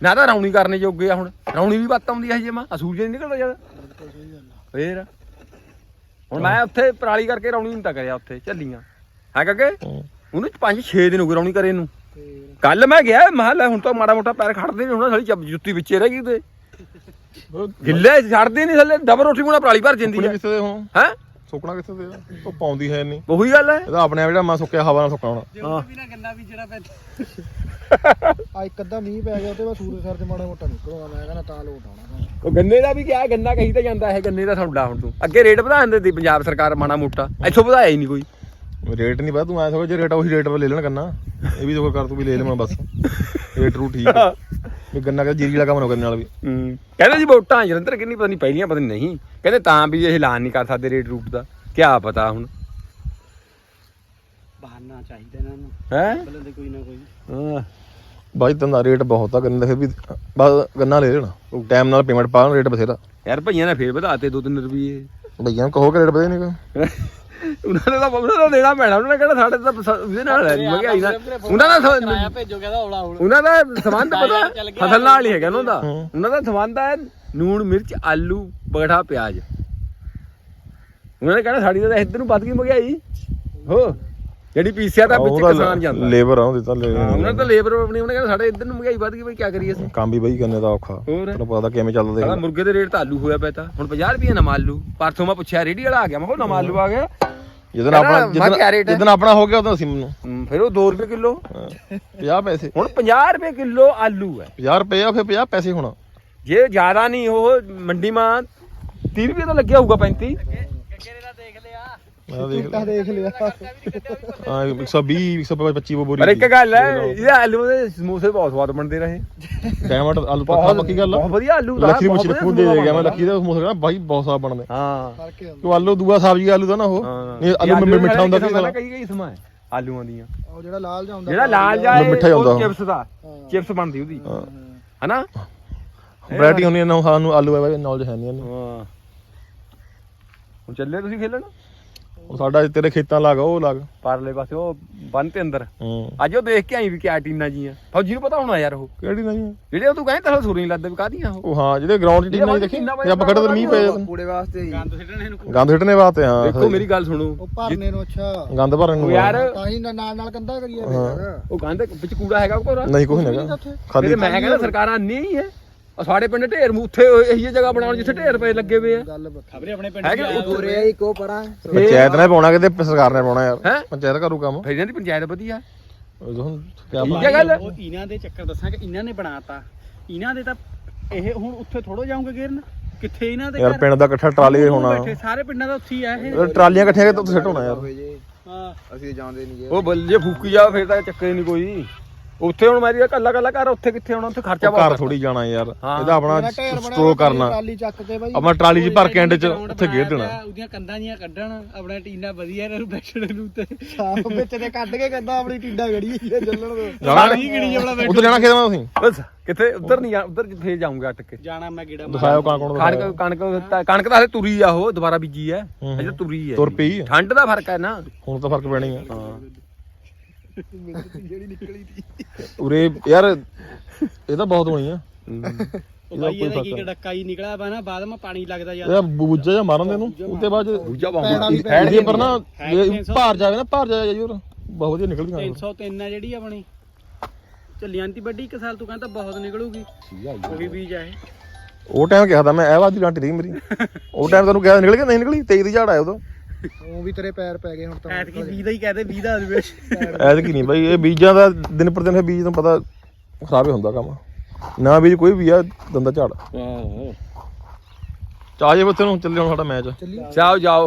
ਨਾ ਤਾਂ ਰੌਣੀ ਕਰਨੇ ਜੋਗੇ ਆ ਹੁਣ। ਰੌਣੀ ਵੀ ਬੱਤ ਆਉਂਦੀ ਆ ਜੇ ਮਾ। ਅਸੂਲ ਜੇ ਨਿਕਲਦਾ ਜਦ ਫੇਰ। ਹੁਣ ਮੈਂ ਉੱਥੇ ਪਰਾਲੀ ਕਰਕੇ ਰੌਣੀ ਨਹੀਂ ਤਾਂ ਕਰਿਆ ਉੱਥੇ ਝੱਲੀਆਂ। ਹੈ ਕਾਕੇ? ਉਹਨੂੰ 5 6 ਦਿਨ ਹੋ ਗਏ ਰੌਣੀ ਕਰੇ ਨੂੰ। ਕੱਲ ਮੈਂ ਗਿਆ ਮਹਲ ਹੁਣ ਤਾਂ ਮਾੜਾ ਮੋਟਾ ਪੈਰ ਖੜਦੇ ਨਹੀਂ ਹੁਣ ਸਾਲੀ ਜੁੱਤੀ ਵਿੱਚੇ ਰਹਿ ਗਈ ਉਹਦੇ। ਗਿੱਲੇ ਛੱਡਦੇ ਨਹੀਂ ਥੱਲੇ ਡਬਲ ਰੋਟੀ ਬਣਾ ਪਰਾਲੀ ਭਰ ਜਾਂਦੀ ਸੁੱਕਣੇ ਹੈ ਕਿੱਥੇ ਦੇ ਹੁਣ ਹੈ? ਸੁੱਕਣਾ ਕਿੱਥੇ ਦੇ ਆ? ਉਹ ਪਾਉਂਦੀ ਹੈ ਨਹੀਂ। ਉਹੀ ਗੱਲ ਹੈ। ਇਹਦਾ ਆਪਣੇ ਆਪ ਜਿਹੜਾ ਮੈਂ ਸੁੱਕਿਆ ਹਵਾ ਨਾਲ ਸੁੱਕਣਾ ਹੋਣਾ। ਹਾਂ ਵੀ ਨਾ ਗੰਨਾ ਵੀ ਜਿਹੜਾ ਪੈ ਆ ਇੱਕ ਅੱਧਾ ਮੀਂਹ ਪੈ ਗਿਆ ਉਹਦੇ ਬਾਅਦ ਸੂਰਜ ਸਰ ਤੇ ਮਾੜਾ ਮੋਟਾ ਨਿਕਲੂਗਾ ਮੈਂ ਕਹਿੰਦਾ ਤਾਂ ਲੋਟ ਆਉਣਾ ਉਹ ਗੰਨੇ ਦਾ ਵੀ ਕਿਹਾ ਗੰਨਾ ਕਹੀ ਤਾਂ ਜਾਂਦਾ ਇਹ ਗੰਨੇ ਦਾ ਸੌਦਾ ਹੁਣ ਤੂੰ। ਅੱਗੇ ਰੇਟ ਵਧਾ ਦਿੰਦੇ ਸੀ ਪੰਜਾਬ ਸਰਕਾਰ ਮਾੜਾ ਮੋਟਾ ਇੱਥੋਂ ਵਧਾਇਆ ਹੀ ਨਹੀਂ ਕੋਈ। ਰੇਟ ਨਹੀਂ ਪਤਾ ਤੂੰ ਐ ਸੋਚ ਜੇ ਰੇਟ ਉਹੀ ਰੇਟ 'ਤੇ ਲੈ ਲੈਣ ਗੰਨਾ। ਇਹ ਵੀ ਦੇਖੋ ਕਰ ਤੂੰ ਵੀ ਲੈ ਲਵਾਂ ਬਸ। ਰੇਟ ਰੂ ਠੀਕ ਆ। ਵੀ ਗੰਨਾ ਕਿ ਜੀਰੀ ਵਾਲਾ ਕੰਮ ਨਾ ਕਰਨ ਨਾਲ ਵੀ। ਹੂੰ। ਕਹਿੰਦੇ ਜੀ ਵੋਟਾਂ ਜਲੰਧਰ ਕਿੰਨੀ ਪਤਾ ਨਹੀਂ ਪਹਿਲੀਆਂ ਪਤਾ ਨਹੀਂ। ਨਹੀਂ ਕਹਿੰਦੇ ਤਾਂ ਵੀ ਇਹ ਐਲਾਨ ਨਹੀਂ ਕਰ ਸਕਦੇ ਰੇਟ ਰੂਟ ਦਾ। ਕਿਆ ਪਤਾ ਹੁਣ। ਬਹਾਨਾ ਚਾਹੀਦਾ ਇਹਨਾਂ ਨੂੰ। ਹੈ? ਬਲਨ ਦੇ ਕੋਈ ਨਾ ਕੋਈ। ਹਾਂ। ਬਾਈ ਤੰਦਾ ਰੇਟ ਬਹੁਤ ਆ ਗੰਨੇ ਦਾ ਫਿਰ ਵੀ ਬਸ ਗੰਨਾ ਲੈ ਲੈਣਾ। ਟਾਈਮ ਨਾਲ ਪੇਮੈਂਟ ਪਾ ਰੇਟ ਬਥੇਰਾ। ਯਾਰ ਭਈਆਂ ਨੇ ਫੇਰ ਵਧਾਤੇ 2-3 ਰੁਪਏ ਭਈਆਂ ਨੂੰ ਕਹੋ ਕਿ ਰੇਟ ਵਧੇ ਨਹੀਂ ਕੋਈ। ਉਹਨਾਂ ਨੇ ਤਾਂ ਉਹਨਾਂ ਦਾ ਦੇਣਾ ਪੈਣਾ ਉਹਨਾਂ ਨੇ ਕਿਹੜਾ ਸਾਡੇ ਤਾਂ ਸ- ਉਹਦੇ ਨਾਲ ਹੈ ਨਹੀਂ ਮਹਿੰਗਾਈ ਨਾਲ ਉਹਨਾਂ ਦਾ ਸ- ਭੇਜੋ ਕਹਿੰਦਾ ਔਲਾ ਹੁਣ। ਉਹਨਾਂ ਦਾ ਸੰਬੰਧ ਪਤਾ। ਫਸਲ ਨਾਲ ਹੀ ਹੈਗਾ ਉਹਨਾਂ ਦਾ। ਉਹਨਾਂ ਦਾ ਸੰਬੰਧ ਹੈ ਨੂਣ ਮਿਰਚ ਆਲੂ ਬਗੜਾ ਪਿਆਜ਼। ਉਹਨਾਂ ਨੇ ਕਹਿਣਾ ਸਾਡੀ ਤਾਂ ਇੱਧਰ ਨੂੰ ਵੱਧ ਗਈ ਮਹਿੰਗਾਈ। ਹੋ। ਜਿਹੜੀ ਪੀਸਿਆ ਤਾਂ ਵਿੱਚ ਕਿਸਾਨ ਜਾਂਦਾ। ਲੇਬਰ ਆ ਉਹਦੀ ਤਾਂ ਉਹਨਾਂ ਤਾਂ ਲੇਬਰ ਆਪਣੀ ਉਹਨੇ ਕਹਿੰਦਾ ਸਾਡੇ ਇੱਧਰ ਨੂੰ ਮਹਿੰਗਾਈ ਵੱਧ ਗਈ ਬਈ ਕੀ ਕਰੀਏ ਅਸੀਂ? ਕੰਮ ਵੀ ਬਾਈ ਗੰਨੇ ਦਾ ਔਖਾ। ਤੈਨੂੰ ਪਤਾ ਕਿਵੇਂ ਚੱਲਦਾ ਦੇਖ। ਮੁਰਗੇ ਦੇ ਰੇਟ ਤਾਂ ਆਲੂ ਹੋਇਆ ਪਿਆ ਤਾਂ। ਹੁਣ 50 ਰੁਪਏ ਨਮਾ ਆਲੂ। ਪਰਸੋਂ ਮੈਂ ਪੁੱਛਿਆ ਰੇੜੀ ਵਾਲਾ ਆ ਗਿਆ। ਮੈਂ ਕਿਹਾ ਨਮਾ ਆਲੂ ਆ ਗਿਆ। ਜਦੋਂ ਆਪਣਾ ਜਦੋਂ ਆਪਣਾ ਹੋ ਗਿਆ ਉਦੋਂ ਅਸੀਂ ਮੈਨੂੰ। ਫਿਰ ਉਹ 2 ਰੁਪਏ ਕਿਲੋ। 50 ਪੈਸੇ। ਹੁਣ 50 ਰੁਪਏ ਕਿਲੋ ਆਲੂ ਹੈ। 50 ਰੁਪਏ ਆ ਫਿਰ 50 ਪੈਸੇ ਹੋਣਾ। ਜੇ ਜ਼ਿਆਦਾ ਨਹੀਂ ਉਹ ਮੰਡੀ ਮਾਂ 30 ਰੁਪਏ ਤਾਂ ਲੱਗਿਆ ਹੋਊਗਾ 35 ਕਿਹੜੇ ਦਾ ਦੇਖ ਲਿਆ ਮੈਂ ਦੇਖ ਤਾਂ ਦੇਖ ਲਿਆ। ਹਾਂ 120 125 ਬੋਰੀ ਪਰ ਇੱਕ ਗੱਲ ਹੈ ਇਹਦੇ ਆਲੂ ਦੇ ਸਮੋਸੇ ਬਹੁਤ ਸਵਾਦ ਬਣਦੇ ਰਹੇ। ਟਮਾਟਰ ਆਲੂ ਪੱਕਾ ਪੱਕੀ ਗੱਲ ਆ। ਬਹੁਤ ਵਧੀਆ ਆਲੂ ਦਾ ਲੱਕੀ ਵਧੀਆ ਲਿਖੂ ਦੇ ਗਿਆ ਮੈਂ। ਲੱਕੀ ਦਾ ਸਮੋਸਾ ਕਹਿੰਦਾ ਬਾਈ ਬਹੁਤ ਸਾਫ਼ ਬਣਦੇ। ਹਾਂ। ਤੂੰ ਆਲੂ ਦੂਆ ਸਬਜ਼ੀ ਆਲੂ ਦਾ ਨਾ ਉਹ। ਆਲੂ ਇਹ ਮਿ- ਮਿੱਠਾ ਹੁੰਦਾ ਸੀ ਕਈ ਕਈ ਸਮਾਂ ਹੈ ਆਲੂਆਂ ਦੀਆਂ। ਉਹ ਜਿਹੜਾ ਲਾਲ ਜਿਹਾ ਹੁੰਦਾ ਜਿਹੜਾ ਲਾਲ ਜਾ ਉਹ ਮਿੱਠਾ ਹੁੰਦਾ ਉਹ। ਚਿਪਸ ਦਾ। ਚਿਪਸ ਬਣਦੀ ਉਹਦੀ। ਹਨਾ? ਵੈਰਾਈਟੀ ਹੁੰਦੀ ਨਾ ਸਾਨੂੰ ਆਲੂ ਬਾਰੇ ਨੌਲੇਜ ਹੈ ਨਹੀਂ। ਇਹਨੂੰ। ਹਾਂ। ਹੁਣ ਚੱਲੇ ਤੁਸੀਂ ਖੇਲਣ? ਉਹ ਸਾਡਾ ਤੇਰੇ ਖੇਤਾਂ ਲੱਗ ਉਹ ਲੱਗ। ਪਰਲੇ ਪਾਸੇ ਉਹ ਬੰਨ ਤੇ ਅੰਦਰ। ਹੂੰ। ਅੱਜ ਉਹ ਦੇਖ ਕੇ ਆਈ ਵੀ ਕਿਆ ਟੀਨਾਂ ਜੀਆਂ। ਫੌਜੀ ਨੂੰ ਪਤਾ ਹੋਣਾ ਯਾਰ ਉਹ। ਕਿਹੜੀ ਨਹੀਂ ਜਿਹੜੇ ਉਹ ਤੂੰ ਕਹਿੰਦਾ ਤਾਂ ਸੁਰੀ ਨਹੀਂ ਲੱਗਦਾ ਵੀ ਕਾਹਦੀਆਂ ਉਹ? ਉਹ ਹਾਂ ਜਿਹੜੇ ਗਰਾਊਂਡ 'ਚ ਟੀਮਾਂ ਇਹ ਦੇਖੀ ਆਪਾਂ ਖੜੇ ਤੇ ਮੀਂਹ ਪਏ ਕੂੜੇ ਵਾਸਤੇ ਹੀ ਗੰਦ ਸਿੱਟਣੇ ਨੂੰ ਗੰਦ ਸਿੱਟਣੇ ਵਾਸਤੇ ਹਾਂ। ਦੇਖੋ ਮੇਰੀ ਗੱਲ ਸੁਣੋ। ਉਹ ਭਰਨੇ ਨੂੰ ਅੱਛਾ। ਗੰਦ ਭਰਨ ਉਹ ਨੂੰ ਯਾਰ ਤਾਂ ਹੀ ਨਾਲ ਨਾਲ ਕੰਦਾ ਕਰੀਏ ਫਿਰ। ਉਹ ਗੰਦ ਵਿੱਚ ਕੂੜਾ ਹੈਗਾ ਕੋਰਾ ਨਹੀਂ ਕੁਝ ਨਹੀਂ ਹੈਗਾ। ਖਾਲੀ ਮੈਂ ਕਹਿੰਦਾ ਸਰਕਾਰਾਂ ਨਹੀਂ ਹੈ। ਉਹ ਸਾਡੇ ਪਿੰਡ ਢੇਰ ਮੂਥੇ ਉੱਥੇ ਇਹੀ ਜਿਹੀ ਜਗ੍ਹਾ ਬਣਾਉਣ ਜਿੱਥੇ ਢੇਰ ਪਏ ਲੱਗੇ ਹੋਏ ਆ। ਖਬਰੇ ਆਪਣੇ ਪਿੰਡ ਹੈਗੇ ਚ ਪੂਰੇ ਹੀ ਕੋ ਪਰਾਂ। ਪੰਚਾਇਤ ਨੇ ਪਾਉਣਾ ਕਿਤੇ ਸਰਕਾਰ ਨੇ ਪਾਉਣਾ ਯਾਰ। ਹੈਂ? ਪੰਚਾਇਤ ਕਰੂ ਕੰਮ। ਫਿਰ ਇਹਨਾਂ ਦੀ ਪੰਚਾਇਤ ਵਧੀਆ। ਉਹ ਹੁਣ ਹੈ ਗੱਲ। ਉਹ ਇਹਨਾਂ ਦੇ ਚੱਕਰ ਦੱਸਾਂ ਕਿ ਇਹਨਾਂ ਨੇ ਬਣਾਤਾ। ਇਹਨਾਂ ਦੇ ਤਾਂ ਇਹ ਹੁਣ ਉੱਥੇ ਥੋੜੋ ਜਾਉਂਗੇ ਗਿਰਨ ਕਿੱਥੇ ਇਹਨਾਂ ਦੇ ਯਾਰ? ਪਿੰਡ ਦਾ ਇਕੱਠਾ ਟਰਾਲੀ ਉਹ ਹੋਣਾ। ਬੈਠੇ ਸਾਰੇ ਪਿੰਡਾਂ ਦਾ ਉੱਥੇ ਹੀ ਆ ਇਹ। ਟਰਾਲੀਆਂ ਇਕੱਠੀਆਂ ਕਿਤੇ ਉੱਥੇ ਸਿੱਟ ਹੋਣਾ ਯਾਰ। ਹਾਂ। ਅਸੀਂ ਜਾਂਦੇ ਨਹੀਂ ਉਹ ਬੱਲ ਜੇ ਫੂਕੀ ਜਾ ਫਿਰ ਤਾਂ ਚੱਕਰ ਹੀ ਨਹੀਂ ਕੋਈ। ਉੱਥੇ ਹੁਣ ਮੇਰੀ ਕੱਲਾ ਕੱਲਾ ਘਰ ਉੱਥੇ ਕਿੱਥੇ ਆਉਣਾ ਉੱਥੇ ਖਰਚਾ ਉਹ ਘਰ ਥੋੜੀ ਜਾਣਾ ਯਾਰ। ਹਾਂ। ਇਹਦਾ ਆਪਣਾ ਸਟੋਰ ਕਰਨਾ। ਟਰਾਲੀ ਚੱਕ ਕੇ ਬਾਈ। ਆਪਣਾ ਟਰਾਲੀ 'ਚ ਭਰ ਕੇ ਐਂਡ 'ਚ ਉੱਥੇ ਗੇਰ ਦੇਣਾ। ਉਹਦੀਆਂ ਕੰਧਾਂ ਜੀਆਂ ਕੱਢਣ ਆਪਣਾ ਟੀਨਾ ਵਧੀਆ ਇਹਨਾਂ ਨੂੰ ਬੈਠਣ ਨੂੰ ਤੇ। ਸਾਫ਼ ਵਿੱਚ ਤੇ ਕੱਢ ਕੇ ਕਹਿੰਦਾ ਆਪਣੀ ਟਿੰਡਾ ਗੜੀ ਹੈ ਚੱਲਣ ਦੋ ਜਾਣਾ ਸਾਰੀ ਗਿਣੀ ਆਪਣਾ ਬੈਠ ਉੱਧਰ ਜਾਣਾ ਖੇਤਾਂ ਤੁਸੀਂ? ਬਸ ਕਿੱਥੇ? ਉੱਧਰ ਨਹੀਂ ਜਾ ਉੱਧਰ ਫੇਰ ਜਾਊਂਗਾ ਅਟਕ ਕੇ। ਜਾਣਾ ਮੈਂ ਗੇੜਾ ਦਿਖਾਇਓ ਕਾਂ ਕੋਣ ਕਣਕ ਕਣਕ ਤਾਂ- ਕਣਕ ਤਾਂ ਹਲੇ ਤੁਰੀ ਆ ਉਹ ਦੁਬਾਰਾ ਬੀਜੀ ਆ। ਹੂੰ। ਅਜੇ ਤੁਰੀ ਆ। ਤੁਰ ਪਈ ਠੰਡ ਦਾ ਫ਼ਰਕ ਹੈ ਨਾ। ਹੁਣ ਤਾਂ ਫ਼ਰਕ ਪੈਣੀ ਆ। ਜਿਹੜੀ ਨਿਕਲੀ ਉਰੇ ਯਾਰ ਇਹ ਤਾਂ ਬਹੁਤ ਹੋਣੀ ਆ। ਉਹ ਬਾਈ ਇਹਦਾ ਕੀ ਡੱਕਾ ਹੀ ਨਿਕਲਿਆ ਵਾ ਨਾ ਬਾਅਦ ਵਿੱਚ ਪਾਣੀ ਲੱਗਦਾ ਯਾਰ। ਇਹ ਬੂਜਾ ਜਾਂ ਮਾਰਨ ਦੇ ਨੂੰ ਉੱਤੇ ਬਾਅਦ ਦੂਜਾ ਵੀ ਐਡ ਜੇ ਪਰ ਨਾ ਜੇ। ਭਾਰ ਜਾਵੇ ਨਾ ਭਾਰ ਜਾਵੇ ਜੂਰ ਬਹੁਤ ਵਧੀਆ ਨਿਕਲ ਗਈ 303 ਆ ਜਿਹੜੀ ਆਪਣੀ। ਚੱਲੀਆਂ ਤੀ ਵੱਡੀ ਇੱਕ ਸਾਲ ਤੂੰ ਕਹਿੰਦਾ ਬਹੁਤ ਨਿਕਲੂਗੀ। ਉਹੀ ਬੀਜ ਆ ਇਹ। ਉਹ ਟਾਈਮ ਕਿਹਾ ਤਾਂ ਮੈਂ ਇਹ ਵਾਦੀ ਗਾਂਟੀ ਰਹੀ ਮੇਰੀ। ਉਹ ਟਾਈਮ ਤੈਨੂੰ ਕਿਹਾ ਨਿਕਲ ਗਿਆ ਨਹੀਂ ਨਿਕਲੀ? 23 ਦੀ ਝਾੜ ਆਇਆ ਉਦੋਂ। ਉਹ ਵੀ ਤੇਰੇ ਪੈਰ ਪੈ ਗਏ ਹੁਣ ਤਾਂ। ਐਤਕੀ 20 ਦਾ ਹੀ ਕਹਦੇ 20 ਦਾ ਰਿਵੇਸ਼ ਐਦ ਕੀ ਨਹੀਂ ਬਾਈ ਇਹ ਬੀਜਾਂ ਦਾ ਦਿਨ ਪਰ ਦਿਨ ਫਿਰ ਬੀਜ ਨੂੰ ਪਤਾ ਖਰਾਬ ਹੀ ਹੁੰਦਾ ਕੰਮ। ਨਾ ਬੀਜ ਕੋਈ ਵੀ ਆ ਦੰਦਾ ਝਾੜ। ਚਾਹ ਜੇ ਬੱਤੇ ਨੂੰ ਚੱਲੇ ਹੁਣ ਸਾਡਾ ਮੈਚ। ਚੱਲੀ ਜਾਓ।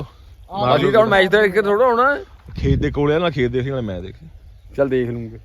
ਅਸੀਂ ਤਾਂ ਹੁਣ ਮੈਚ ਦੇਖ ਕੇ ਥੋੜਾ ਹੋਣਾ। ਖੇਤ ਦੇ ਕੋਲੇ ਆ ਨਾ ਖੇਤ ਦੇ ਸੀ ਨਾਲੇ ਮੈਂ ਦੇਖੀ ਚੱਲ ਦੇਖ ਲੂੰਗੇ।